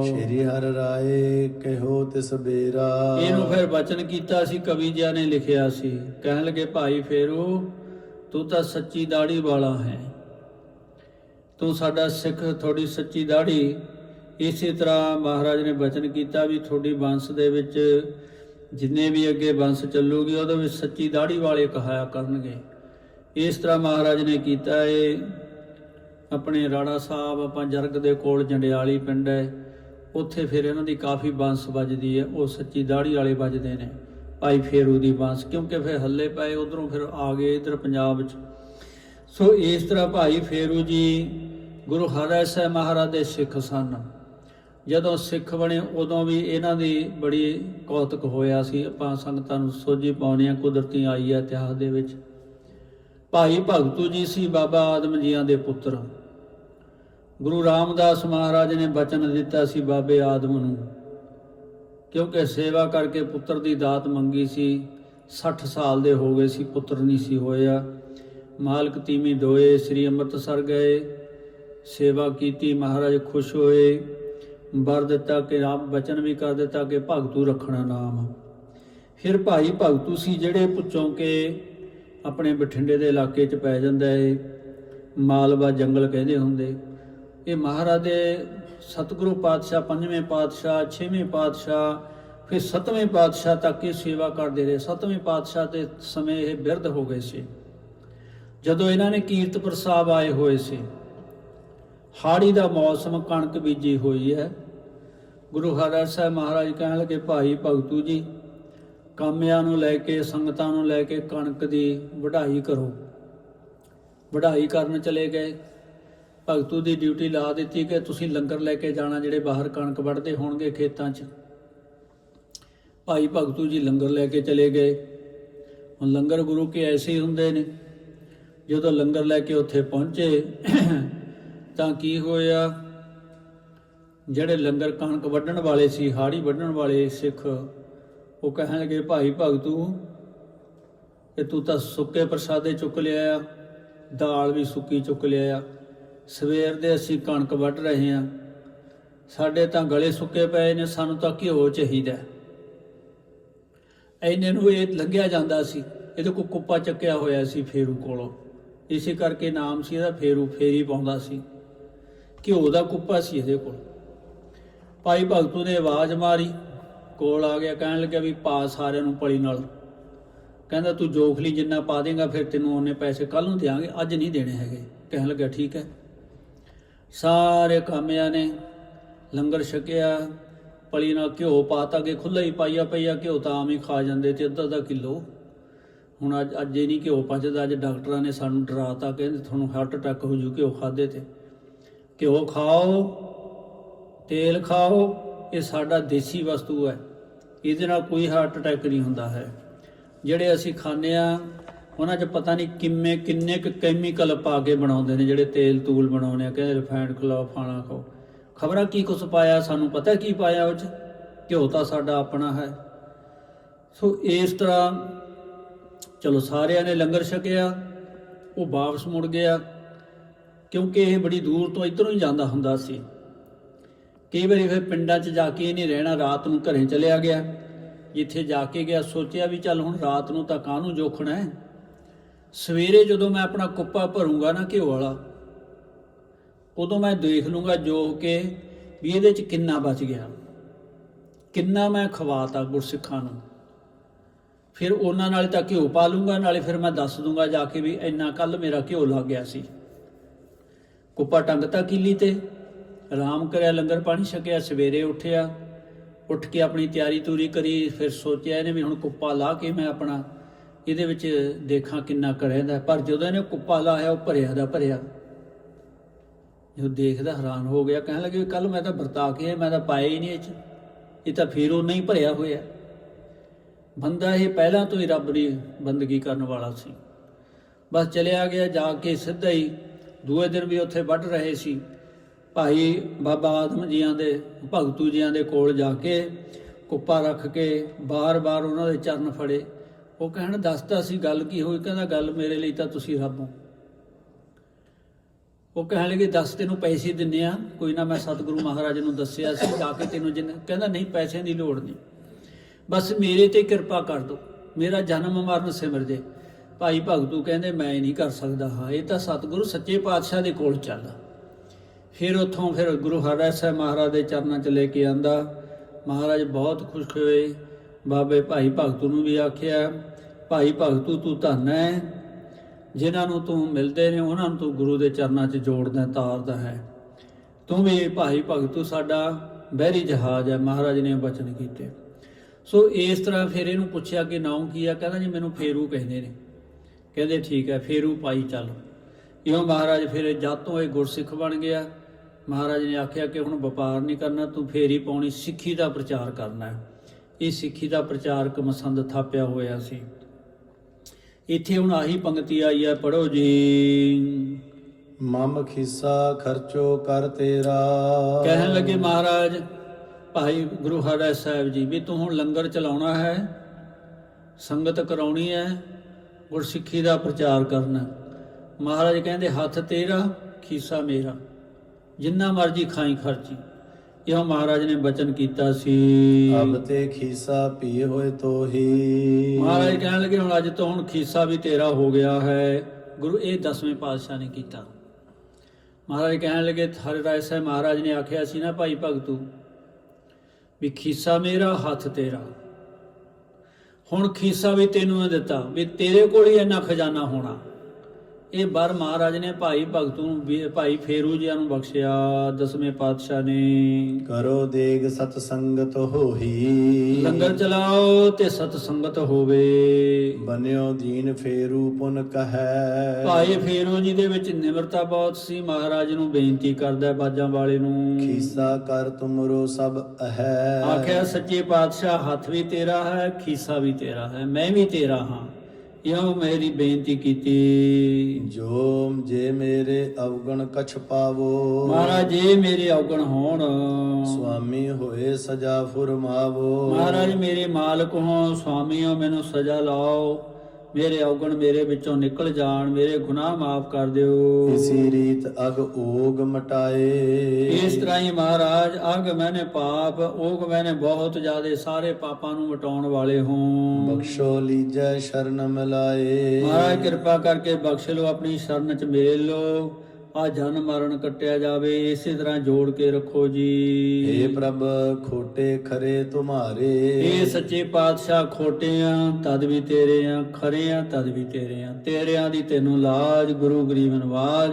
ਸ਼੍ਰੀ ਹਰਿ ਰਾਏ ਕਹਿਓ ਤਿਸ ਬੇਰਾ। ਇਹਨੂੰ ਫਿਰ ਬਚਨ ਕੀਤਾ ਸੀ ਕਵੀ ਜਿਆ ਨੇ ਲਿਖਿਆ ਸੀ। ਕਹਿਣ ਲੱਗੇ ਭਾਈ ਫੇਰੂ ਤੂੰ ਤਾਂ ਸੱਚੀ ਦਾੜੀ ਵਾਲਾ ਹੈ। ਤੂੰ ਸਾਡਾ ਸਿੱਖ ਥੋੜੀ ਸੱਚੀ ਦਾੜੀ। ਇਸੇ ਤਰ੍ਹਾਂ ਮਹਾਰਾਜ ਨੇ ਬਚਨ ਕੀਤਾ ਵੀ ਤੁਹਾਡੀ ਵੰਸ਼ ਦੇ ਵਿੱਚ ਜਿੰਨੇ ਵੀ ਅੱਗੇ ਵੰਸ਼ ਚੱਲੂਗੀ, ਉਹਦੇ ਵਿੱਚ ਸੱਚੀ ਦਾੜੀ ਵਾਲੇ ਕਹਾਇਆ ਕਰਨਗੇ। ਇਸ ਤਰ੍ਹਾਂ ਮਹਾਰਾਜ ਨੇ ਕੀਤਾ ਏ। ਆਪਣੇ ਰਾਣਾ ਸਾਹਿਬ, ਆਪਾਂ ਜਰਗ ਦੇ ਕੋਲ ਜੰਡਿਆਲੀ ਪਿੰਡ ਹੈ, ਉੱਥੇ ਫਿਰ ਇਹਨਾਂ ਦੀ ਕਾਫੀ ਬਾਂਸ ਵੱਜਦੀ ਹੈ, ਉਹ ਸੱਚੀ ਦਾੜੀ ਵਾਲੇ ਵੱਜਦੇ ਨੇ। ਭਾਈ ਫੇਰੂ ਦੀ ਬਾਂਸ, ਕਿਉਂਕਿ ਫਿਰ ਹੱਲੇ ਪਏ, ਉਧਰੋਂ ਫਿਰ ਆ ਗਏ ਇਧਰ ਪੰਜਾਬ 'ਚ। ਸੋ ਇਸ ਤਰ੍ਹਾਂ ਭਾਈ ਫੇਰੂ ਜੀ ਗੁਰੂ ਹਰਿ ਸਾਹਿਬ ਮਹਾਰਾਜ ਦੇ ਸਿੱਖ ਸਨ। ਜਦੋਂ ਸਿੱਖ ਬਣੇ, ਉਦੋਂ ਵੀ ਇਹਨਾਂ ਦੀ ਬੜੀ ਕੌਤਕ ਹੋਇਆ ਸੀ। ਆਪਾਂ ਸੰਗਤਾਂ ਨੂੰ ਸੋਝੀ ਪਾਉਣੀ ਆ ਕੁਦਰਤੀ ਆਈ ਹੈ ਇਤਿਹਾਸ ਦੇ ਵਿੱਚ। ਭਾਈ ਭਗਤੂ ਜੀ ਸੀ ਬਾਬਾ ਆਦਮ ਜੀਆਂ ਦੇ ਪੁੱਤਰ। ਗੁਰੂ ਰਾਮਦਾਸ ਮਹਾਰਾਜ ਨੇ ਬਚਨ ਦਿੱਤਾ ਸੀ ਬਾਬੇ ਆਦਮ ਨੂੰ। ਕਿਉਂਕਿ ਸੇਵਾ ਕਰਕੇ ਪੁੱਤਰ ਦੀ ਦਾਤ ਮੰਗੀ ਸੀ 60 ਸਾਲ ਦੇ ਹੋ ਗਏ ਸੀ, ਪੁੱਤਰ ਨਹੀਂ ਸੀ ਹੋਇਆ। ਮਾਲਕ ਤੀਮੀ ਦੋਏ, ਸ੍ਰੀ ਅੰਮ੍ਰਿਤਸਰ ਗਏ। ਸੇਵਾ ਕੀਤੀ, ਮਹਾਰਾਜ ਖੁਸ਼ ਹੋਏ। ਵਰ ਦਿੱਤਾ ਕਿ ਆਪ ਬਚਨ ਵੀ ਕਰ ਦਿੱਤਾ ਕਿ ਭਗਤੂ ਰੱਖਣਾ ਨਾਮ। ਫਿਰ ਭਾਈ ਭਗਤੂ ਸੀ ਜਿਹੜੇ ਪੁੱਛੋਂ ਕੇ ਆਪਣੇ ਬਠਿੰਡੇ ਦੇ ਇਲਾਕੇ 'ਚ ਪੈ ਜਾਂਦਾ ਏ। ਮਾਲਵਾ ਜੰਗਲ ਕਹਿੰਦੇ ਹੁੰਦੇ। ਇਹ ਮਹਾਰਾਜ ਦੇ ਸਤਿਗੁਰੂ ਪਾਤਸ਼ਾਹ, ਪੰਜਵੇਂ ਪਾਤਸ਼ਾਹ, ਛੇਵੇਂ ਪਾਤਸ਼ਾਹ, ਫਿਰ ਸੱਤਵੇਂ ਪਾਤਸ਼ਾਹ ਤੱਕ ਇਹ ਸੇਵਾ ਕਰਦੇ ਰਹੇ। ਸੱਤਵੇਂ ਪਾਤਸ਼ਾਹ ਦੇ ਸਮੇਂ ਇਹ ਬਿਰਧ ਹੋ ਗਏ ਸੀ। ਜਦੋਂ ਇਹਨਾਂ ਨੇ ਕੀਰਤਪੁਰ ਸਾਹਿਬ ਆਏ ਹੋਏ ਸੀ ਹਾੜੀ ਦਾ ਮੌਸਮ ਕਣਕ ਬੀਜੀ ਹੋਈ ਹੈ। ਗੁਰੂ ਹਰਿ ਸਾਹਿਬ ਮਹਾਰਾਜ ਕਹਿਣ ਲੱਗੇ, ਭਾਈ ਭਗਤੂ ਜੀ, ਕਾਮਿਆਂ ਨੂੰ ਲੈ ਕੇ, ਸੰਗਤਾਂ ਨੂੰ ਲੈ ਕੇ ਕਣਕ ਦੀ ਵਢਾਈ ਕਰੋ। ਵਢਾਈ ਕਰਨ ਚਲੇ ਗਏ। ਭਗਤੂ ਦੀ ਡਿਊਟੀ ਲਾ ਦਿੱਤੀ ਕਿ ਤੁਸੀਂ ਲੰਗਰ ਲੈ ਕੇ ਜਾਣਾ, ਜਿਹੜੇ ਬਾਹਰ ਕਣਕ ਵੱਢਦੇ ਹੋਣਗੇ ਖੇਤਾਂ 'ਚ। ਭਾਈ ਭਗਤੂ ਜੀ ਲੰਗਰ ਲੈ ਕੇ ਚਲੇ ਗਏ। ਹੁਣ ਲੰਗਰ ਗੁਰੂ ਕੇ ਐਸੇ ਹੁੰਦੇ ਨੇ, ਜਦੋਂ ਲੰਗਰ ਲੈ ਕੇ ਉੱਥੇ ਪਹੁੰਚੇ ਤਾਂ ਕੀ ਹੋਇਆ? ਜਿਹੜੇ ਲੰਗਰ ਕਣਕ ਵੱਢਣ ਵਾਲੇ ਸੀ, ਹਾੜੀ ਵੱਢਣ ਵਾਲੇ ਸਿੱਖ, ਉਹ ਕਹਿਣਗੇ ਭਾਈ ਭਗਤੂ ਕਿ ਤੂੰ ਤਾਂ ਸੁੱਕੇ ਪ੍ਰਸਾਦੇ ਚੁੱਕ ਲਿਆ ਆ ਦਾਲ ਵੀ ਸੁੱਕੀ ਚੁੱਕ ਲਿਆ ਆ ਸਵੇਰ ਦੇ ਅਸੀਂ ਕਣਕ ਵੱਢ ਰਹੇ ਹਾਂ। ਸਾਡੇ ਤਾਂ ਗਲੇ ਸੁੱਕੇ ਪਏ ਨੇ, ਸਾਨੂੰ ਤਾਂ ਘਿਓ ਚਾਹੀਦਾ ਐਨੇ ਨੂੰ ਇਹ ਲੰਘਿਆ ਜਾਂਦਾ ਸੀ। ਇਹਦੇ ਕੋ ਕੁੱਪਾ ਚੱਕਿਆ ਹੋਇਆ ਸੀ ਫੇਰੂ ਕੋਲੋਂ। ਇਸੇ ਕਰਕੇ ਨਾਮ ਸੀ ਇਹਦਾ, ਫੇਰੂ, ਫੇਰੀ ਪਾਉਂਦਾ ਸੀ। ਘਿਓ ਦਾ ਕੁੱਪਾ ਸੀ ਇਹਦੇ ਕੋਲ। ਭਾਈ ਭਗਤੂ ਨੇ ਆਵਾਜ਼ ਮਾਰੀ, ਕੋਲ ਆ ਗਿਆ, ਕਹਿਣ ਲੱਗਿਆ ਵੀ ਪਾ ਸਾਰਿਆਂ ਨੂੰ ਪਲੀ ਨਾਲ। ਕਹਿੰਦਾ, ਤੂੰ ਜੋਖਲੀ ਜਿੰਨਾ ਪਾ ਦੇਗਾ, ਫਿਰ ਤੈਨੂੰ ਉਹਨੇ ਪੈਸੇ ਕੱਲ ਨੂੰ ਦੇਾਂਗੇ ਅੱਜ ਨਹੀਂ ਦੇਣੇ ਹੈਗੇ। ਕਹਿਣ ਲੱਗਾ ਠੀਕ ਹੈ। ਸਾਰੇ ਕਾਮਿਆਂ ਨੇ ਲੰਗਰ ਛਕਿਆ, ਪਲੀ ਨਾਲ ਘਿਓ ਪਾਤਾ ਕਿ ਖੁੱਲਾ ਹੀ ਪਾਈਆ ਪਈਆ, ਘਿਓ ਤਾਂ ਆਮ ਹੀ ਖਾ ਜਾਂਦੇ ਤੇ ਅੱਧਾ ਅੱਧਾ ਕਿਲੋ। ਹੁਣ ਅੱਜ ਅੱਜ ਇਹ ਨਹੀਂ ਘਿਓ ਪਚਦਾ, ਅੱਜ ਡਾਕਟਰਾਂ ਨੇ ਸਾਨੂੰ ਡਰਾਤਾ, ਕਹਿੰਦੇ ਤੁਹਾਨੂੰ ਹਾਰਟ ਅਟੈਕ ਹੋ ਜੂ, ਘਿਓ ਖਾਦੇ ਤੇ। ਘਿਓ ਖਾਓ, ਤੇਲ ਖਾਓ, ਇਹ ਸਾਡਾ ਦੇਸੀ ਵਸਤੂ ਹੈ। ਇਹਦੇ ਨਾਲ ਕੋਈ ਹਾਰਟ ਅਟੈਕ ਨਹੀਂ ਹੁੰਦਾ ਹੈ। ਜਿਹੜੇ ਅਸੀਂ ਖਾਂਦੇ ਆ ਉਹਨਾਂ 'ਚ ਪਤਾ ਨਹੀਂ ਕਿੰਨੇ ਕਿੰਨੇ ਕੁ ਕੈਮੀਕਲ ਪਾ ਕੇ ਬਣਾਉਂਦੇ ਨੇ, ਜਿਹੜੇ ਤੇਲ ਤੂਲ ਬਣਾਉਣੇ ਆ, ਕਹਿੰਦੇ ਰਿਫਾਈਨਡ ਖਲਾਓ ਫਾਣਾ ਖਾਓ। ਖਬਰਾਂ ਕੀ ਕੁਛ ਪਾਇਆ, ਸਾਨੂੰ ਪਤਾ ਕੀ ਪਾਇਆ ਉਹ 'ਚ? ਘਿਓ ਤਾਂ ਸਾਡਾ ਆਪਣਾ ਹੈ। ਸੋ ਇਸ ਤਰ੍ਹਾਂ, ਚਲੋ ਸਾਰਿਆਂ ਨੇ ਲੰਗਰ ਛਕਿਆ, ਉਹ ਵਾਪਸ ਮੁੜ ਗਿਆ। ਕਿਉਂਕਿ ਇਹ ਬੜੀ ਦੂਰ ਤੋਂ ਇਧਰੋਂ ਹੀ ਜਾਂਦਾ ਹੁੰਦਾ ਸੀ। ਕਈ ਵਾਰੀ ਫਿਰ ਪਿੰਡਾਂ 'ਚ ਜਾ ਕੇ ਇਹ ਨਹੀਂ ਰਹਿਣਾ, ਰਾਤ ਨੂੰ ਘਰੇ ਚਲਿਆ ਗਿਆ। ਜਿੱਥੇ ਜਾ ਕੇ ਗਿਆ, ਸੋਚਿਆ ਵੀ ਚੱਲ ਹੁਣ ਰਾਤ ਨੂੰ ਤਾਂ ਕਾਹਨੂੰ ਜੋਖਣਾ ਹੈ। ਸਵੇਰੇ ਜਦੋਂ ਮੈਂ ਆਪਣਾ ਕੁੱਪਾ ਭਰੂੰਗਾ ਨਾ ਘਿਓ ਵਾਲਾ, ਉਦੋਂ ਮੈਂ ਦੇਖ ਲੂੰਗਾ ਜੋ ਕੇ ਵੀ ਇਹਦੇ 'ਚ ਕਿੰਨਾ ਬਚ ਗਿਆ। ਕਿੰਨਾ ਮੈਂ ਖਵਾਤਾ ਗੁਰਸਿੱਖਾਂ ਨੂੰ। ਫਿਰ ਉਹਨਾਂ ਨਾਲ ਤਾਂ ਘਿਓ ਪਾ ਲੂੰਗਾ, ਨਾਲੇ ਫਿਰ ਮੈਂ ਦੱਸ ਦੂੰਗਾ ਜਾ ਕੇ ਵੀ ਇੰਨਾ ਕੱਲ ਮੇਰਾ ਘਿਓ ਲੱਗ ਗਿਆ ਸੀ। ਕੁੱਪਾ ਟੰਗਤਾ ਕੀਲੀ ਤੇ। ਆਰਾਮ ਕਰਿਆ, ਲੰਗਰ ਪਾਣੀ ਛਕਿਆ, ਸਵੇਰੇ ਉੱਠਿਆ। ਉੱਠ ਕੇ ਆਪਣੀ ਤਿਆਰੀ ਤੂਰੀ ਕਰੀ, ਫਿਰ ਸੋਚਿਆ ਇਹਨੇ ਵੀ ਹੁਣ ਕੁੱਪਾ ਲਾ ਕੇ ਮੈਂ ਆਪਣਾ ਇਹਦੇ ਵਿੱਚ ਦੇਖਾਂ ਕਿੰਨਾ ਕਰੇਂਦਾ ਪਰ ਜਦੋਂ ਇਹਨੇ ਕੁੱਪਾ ਲਾਇਆ, ਉਹ ਭਰਿਆ ਦਾ ਭਰਿਆ। ਜੋ ਦੇਖਦਾ ਹੈਰਾਨ ਹੋ ਗਿਆ, ਕਹਿਣ ਲੱਗੇ ਕੱਲ ਮੈਂ ਤਾਂ ਵਰਤਾ ਕੇ ਮੈਂ ਤਾਂ ਪਾਇਆ ਹੀ ਨਹੀਂ ਇਹ ਚ। ਇਹ ਤਾਂ ਫਿਰ ਉਹ ਨਹੀਂ ਭਰਿਆ ਹੋਇਆ। ਬੰਦਾ ਇਹ ਪਹਿਲਾਂ ਤੋਂ ਹੀ ਰੱਬ ਦੀ ਬੰਦਗੀ ਕਰਨ ਵਾਲਾ ਸੀ। ਬਸ ਚਲਿਆ ਗਿਆ, ਜਾ ਕੇ ਸਿੱਧਾ ਹੀ ਦੂਏ ਦਿਨ ਵੀ ਉੱਥੇ ਵੱਢ ਰਹੇ ਸੀ। ਭਾਈ ਬਾਬਾ ਆਦਮ ਜੀਆਂ ਦੇ, ਭਗਤੂ ਜੀਆਂ ਦੇ ਕੋਲ ਜਾ ਕੇ ਕੁੱਪਾ ਰੱਖ ਕੇ ਬਾਰ-ਬਾਰ ਉਹਨਾਂ ਦੇ ਚਰਨ ਫੜੇ। ਉਹ ਕਹਿਣ, ਦੱਸਦਾ ਸੀ, ਗੱਲ ਕੀ ਹੋਈ? ਕਹਿੰਦਾ, ਗੱਲ ਮੇਰੇ ਲਈ ਤਾਂ ਤੁਸੀਂ ਰੱਬ ਹੋ। ਉਹ ਕਹਿਣ ਲੱਗੇ, ਦੱਸ ਤੈਨੂੰ ਪੈਸੇ ਦਿੰਨੇ ਆ। ਕੋਈ ਨਾ ਮੈਂ ਸਤਿਗੁਰੂ ਮਹਾਰਾਜ ਨੂੰ ਦੱਸਿਆ ਸੀ, ਜਾ ਕੇ ਤੈਨੂੰ ਜਿੰਨ ਕਹਿੰਦਾ, ਨਹੀਂ, ਪੈਸਿਆਂ ਦੀ ਲੋੜ ਨਹੀਂ। ਬਸ ਮੇਰੇ ਤੇ ਕਿਰਪਾ ਕਰ ਦੋ। ਮੇਰਾ ਜਨਮ ਮਰਨ ਸਿਮਰ ਜੇ। ਭਾਈ ਭਗਤੂ ਕਹਿੰਦੇ, ਮੈਂ ਨਹੀਂ ਕਰ ਸਕਦਾ। ਹਾਂ, ਇਹ ਤਾਂ ਸਤਿਗੁਰੂ ਸੱਚੇ ਪਾਤਸ਼ਾਹ ਦੇ ਕੋਲ ਚੱਲ ਫਿਰ ਉੱਥੋਂ ਫਿਰ ਗੁਰੂ ਹਰਿ ਸਾਹਿਬ ਮਹਾਰਾਜ ਦੇ ਚਰਨਾਂ 'ਚ ਲੈ ਕੇ ਆਂਦਾ। ਮਹਾਰਾਜ ਬਹੁਤ ਖੁਸ਼ ਹੋਏ। ਬਾਬੇ ਭਾਈ ਭਗਤੂ ਨੂੰ ਵੀ ਆਖਿਆ, ਭਾਈ ਭਗਤੂ, ਤੂੰ ਧੰਨ ਹੈ ਜਿਨ੍ਹਾਂ ਨੂੰ ਤੂੰ ਮਿਲਦੇ ਨੇ, ਉਹਨਾਂ ਨੂੰ ਤੂੰ ਗੁਰੂ ਦੇ ਚਰਨਾਂ 'ਚ ਜੋੜਦਾ, ਤਾਰਦਾ ਹੈ। ਤੂੰ ਵੀ ਭਾਈ ਭਗਤੂ ਸਾਡਾ ਬਹਿਰੀ ਜਹਾਜ਼ ਹੈ ਮਹਾਰਾਜ ਨੇ ਬਚਨ ਕੀਤੇ। ਸੋ ਇਸ ਤਰ੍ਹਾਂ ਫਿਰ ਇਹਨੂੰ ਪੁੱਛਿਆ ਕਿ ਨਾਮ ਕੀ ਆ? ਕਹਿੰਦਾ ਜੀ, ਮੈਨੂੰ ਫੇਰੂ ਕਹਿੰਦੇ ਨੇ। ਕਹਿੰਦੇ ਠੀਕ ਹੈ ਫੇਰੂ ਪਾਈ ਚੱਲ। ਇਉਂ ਮਹਾਰਾਜ ਫਿਰ ਜਦ ਤੋਂ ਇਹ ਗੁਰਸਿੱਖ ਬਣ ਗਿਆ ਮਹਾਰਾਜ ਨੇ ਆਖਿਆ ਕਿ ਹੁਣ ਵਪਾਰ ਨਹੀਂ ਕਰਨਾ ਤੂੰ ਫੇਰੀ ਪਾਉਣੀ ਸਿੱਖੀ ਦਾ ਪ੍ਰਚਾਰ ਕਰਨਾ ਹੈ। ਇਹ ਸਿੱਖੀ ਦਾ ਪ੍ਰਚਾਰਕ ਮਸੰਦ ਥਾਪਿਆ ਹੋਇਆ ਸੀ। ਇੱਥੇ ਹੁਣ ਆਹੀ ਪੰਕਤੀ ਆਈ ਹੈ ਪੜੋ ਜੀ। ਮਮ ਖਿੱਸਾ ਖਰਚੋ ਕਰ ਤੇਰਾ। ਕਹਿਣ ਲੱਗੇ ਮਹਾਰਾਜ ਭਾਈ ਗੁਰੂ ਹਰਿ ਸਾਹਿਬ ਜੀ ਵੀ ਤੂੰ ਹੁਣ ਲੰਗਰ ਚਲਾਉਣਾ ਹੈ ਸੰਗਤ ਕਰਾਉਣੀ ਹੈ ਗੁਰਸਿੱਖੀ ਦਾ ਪ੍ਰਚਾਰ ਕਰਨਾ। ਮਹਾਰਾਜ ਕਹਿੰਦੇ ਹੱਥ ਤੇਰਾ ਖੀਸਾ ਮੇਰਾ। ਜਿੰਨਾ ਮਰਜ਼ੀ ਖਾਈ ਖਰਚੀ। ਇਹੋ ਮਹਾਰਾਜ ਨੇ ਬਚਨ ਕੀਤਾ ਸੀ। ਅਬ ਤੇ ਖੀਸਾ ਪੀ ਹੋਏ ਤੋਹੀ। ਮਹਾਰਾਜ ਕਹਿਣ ਲੱਗੇ ਹੁਣ ਅੱਜ ਤੋਂ ਹੁਣ ਖੀਸਾ ਵੀ ਤੇਰਾ ਹੋ ਗਿਆ ਹੈ। ਗੁਰੂ ਇਹ ਦਸਵੇਂ ਪਾਤਸ਼ਾਹ ਨੇ ਕੀਤਾ। ਮਹਾਰਾਜ ਕਹਿਣ ਲੱਗੇ ਹਰਿ ਰਾਏ ਸਾਹਿਬ ਮਹਾਰਾਜ ਨੇ ਆਖਿਆ ਸੀ ਨਾ ਭਾਈ ਭਗਤੂ ਵੀ ਖੀਸਾ ਮੇਰਾ ਹੱਥ ਤੇਰਾ। ਹੁਣ ਖੀਸਾ ਵੀ ਤੈਨੂੰ ਹੀ ਦਿੱਤਾ ਵੀ ਤੇਰੇ ਕੋਲ ਹੀ ਇੰਨਾ ਖਜ਼ਾਨਾ ਹੋਣਾ। ਇਹ ਬਰ ਮਹਾਰਾਜ ਨੇ ਭਾਈ ਭਗਤ ਨੂੰ ਭਾਈ ਫੇਰੂ ਜੀਆਂ ਨੂੰ ਬਖਸ਼ਿਆ ਦਸਵੇਂ ਪਾਤਸ਼ਾਹ ਨੇ। ਕਰੋ ਦੇਗ ਸਤ ਸੰਗਤ ਹੋਹੀ। ਲੰਗਰ ਚਲਾਓ ਤੇ ਸਤ ਸੰਗਤ ਹੋਵੇ। ਬਨਿਓ ਦੀਨ ਫੇਰੂ ਪੁਨ ਕਹੈ। ਭਾਈ ਫੇਰੂ ਜੀ ਦੇ ਵਿੱਚ ਨਿਮਰਤਾ ਬਹੁਤ ਸੀ ਮਹਾਰਾਜ ਨੂੰ ਬੇਨਤੀ ਕਰਦਾ ਬਾਜਾਂ ਵਾਲੇ ਨੂੰ। ਖੀਸਾ ਕਰ ਤੁਮਰੋ ਸਭ ਅਹੈ। ਆਖਿਆ ਸੱਚੇ ਪਾਤਸ਼ਾਹ ਹੱਥ ਵੀ ਤੇਰਾ ਹੈ ਖੀਸਾ ਵੀ ਤੇਰਾ ਹੈ ਮੈਂ ਵੀ ਤੇਰਾ ਹਾਂ। ਇਉਂ ਮੇਰੀ ਬੇਨਤੀ ਕੀਤੀ। ਜੋ ਜੇ ਮੇਰੇ ਅਵਗਣ ਕਛ ਪਾਵੋ। ਮਹਾਰਾਜ ਜੇ ਮੇਰੇ ਔਗਣ ਹੋਣ। ਸੁਆਮੀ ਹੋਏ ਸਜਾ ਫੁਰਮਾਵੋ। ਮਹਾਰਾਜ ਮੇਰੇ ਮਾਲਕ ਹੋ ਸੁਆਮੀਓ ਮੈਨੂੰ ਸਜ਼ਾ ਲਾਓ। ਮੇਰੇ ਔਗਣ ਮੇਰੇ ਵਿੱਚੋਂ ਨਿਕਲ ਜਾਣ ਮੇਰੇ ਗੁਨਾਹ ਮਾਫ ਕਰ ਦਿਓ। ਇਸੀ ਰੀਤ ਅਗ ਓਗ ਮਟਾਏ। ਇਸ ਤਰ੍ਹਾਂ ਹੀ ਮਹਾਰਾਜ ਅਗ ਮੈਨੇ ਪਾਪ ਓਗ ਮੈਨੇ ਬਹੁਤ ਜ਼ਿਆਦੇ ਸਾਰੇ ਪਾਪਾਂ ਨੂੰ ਮਿਟਾਉਣ ਵਾਲੇ ਹੋ। ਬਖਸ਼ੋ ਲੀਜੈ ਸ਼ਰਨ ਮਿਲਾਏ। ਮਹਾਰਾਜ ਕਿਰਪਾ ਕਰਕੇ ਬਖਸ਼ ਲਓ ਆਪਣੀ ਸ਼ਰਨ ਚ ਮੇਲ ਲਓ। ਆ ਜਨ ਮਰਨ ਕੱਟਿਆ ਜਾਵੇ ਇਸੇ ਤਰ੍ਹਾਂ ਜੋੜ ਕੇ ਰੱਖੋ ਜੀ। ਏ ਪ੍ਰਭ ਖੋਟੇ ਖਰੇ ਤੁਮਾਰੇ। ਇਹ ਸੱਚੇ ਪਾਤਸ਼ਾਹ ਖੋਟੇ ਆ ਤਦ ਵੀ ਤੇਰੇ ਆ ਖਰੇ ਆ ਤਦ ਵੀ ਤੇਰੇ ਆ ਤੇਰਿਆਂ ਦੀ ਤੈਨੂੰ ਲਾਜ ਗੁਰੂ ਗਰੀਬ ਨਵਾਜ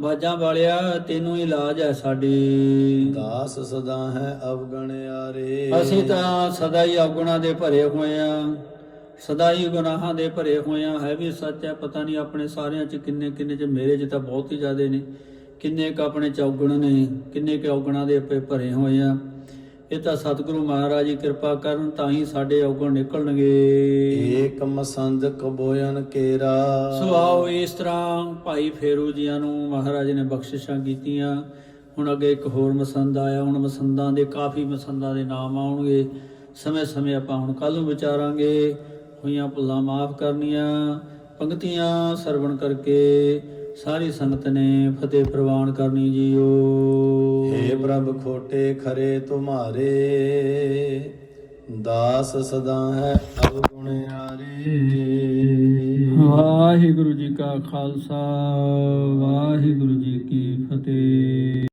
ਬਾਜਾਂ ਵਾਲਿਆ ਤੈਨੂੰ ਹੀ ਲਾਜ ਹੈ ਸਾਡੀ। ਦਾਸ ਸਦਾ ਹੈ ਅਵਗਣਿਆਰੇ ਅਸੀਂ ਤਾਂ ਸਦਾ ਹੀ ਔਗੁਣਾਂ ਦੇ ਭਰੇ ਹੋਏ ਆ। ਸਦਾ ਹੀ ਗੁਨਾਹਾਂ ਦੇ ਭਰੇ ਹੋਏ ਆ ਹੈ ਵੀ ਸੱਚ ਹੈ ਪਤਾ ਨਹੀਂ ਆਪਣੇ ਸਾਰਿਆਂ ਚ ਕਿੰਨੇ ਕਿੰਨੇ ਚ ਮੇਰੇ ਚ ਤਾਂ ਬਹੁਤ ਹੀ ਜ਼ਿਆਦੇ ਨੇ। ਕਿੰਨੇ ਕ ਆਪਣੇ ਚ ਔਗਣ ਨੇ ਕਿੰਨੇ ਕ ਔਗਣਾਂ ਦੇ ਆਪੇ ਭਰੇ ਹੋਏ ਆ। ਇਹ ਤਾਂ ਸਤਿਗੁਰੂ ਮਹਾਰਾਜ ਜੀ ਕਿਰਪਾ ਕਰਨ ਤਾਂ ਹੀ ਸਾਡੇ ਔਗਣ ਨਿਕਲਣਗੇ। ਏਕ ਮਸੰਦ ਕਬੋਇਨ ਕੇਰਾ। ਸੋ ਆਓ ਇਸ ਤਰ੍ਹਾਂ ਭਾਈ ਫੇਰੂ ਜੀਆਂ ਨੂੰ ਮਹਾਰਾਜ ਨੇ ਬਖਸ਼ਿਸ਼ਾਂ ਕੀਤੀਆਂ। ਹੁਣ ਅੱਗੇ ਇੱਕ ਹੋਰ ਮਸੰਦ ਆਇਆ ਹੁਣ ਮਸੰਦਾਂ ਦੇ ਕਾਫੀ ਮਸੰਦਾਂ ਦੇ ਨਾਮ ਆਉਣਗੇ। ਸਮੇਂ ਸਮੇਂ ਆਪਾਂ ਹੁਣ ਕੱਲ ਨੂੰ ਵਿਚਾਰਾਂਗੇ। ਹੋਈਆਂ ਭੁੱਲਾਂ ਮਾਫ ਕਰਨੀਆਂ ਪੰਕਤੀਆਂ ਸਰਵਣ ਕਰਕੇ ਸਾਰੀ ਸੰਗਤ ਨੇ ਫਤਿਹ ਪ੍ਰਵਾਨ ਕਰਨੀ ਜੀਓ। हे ਪ੍ਰਭ ਖੋਟੇ ਖਰੇ ਤੁਮਾਰੇ ਦਾਸ ਸਦਾ ਹੈ ਅਵਗੁਣਿਆਰੇ ਵਾਹਿਗੁਰੂ ਜੀ ਕਾ ਖਾਲਸਾ ਵਾਹਿਗੁਰੂ ਜੀ ਕੀ ਫਤਿਹ।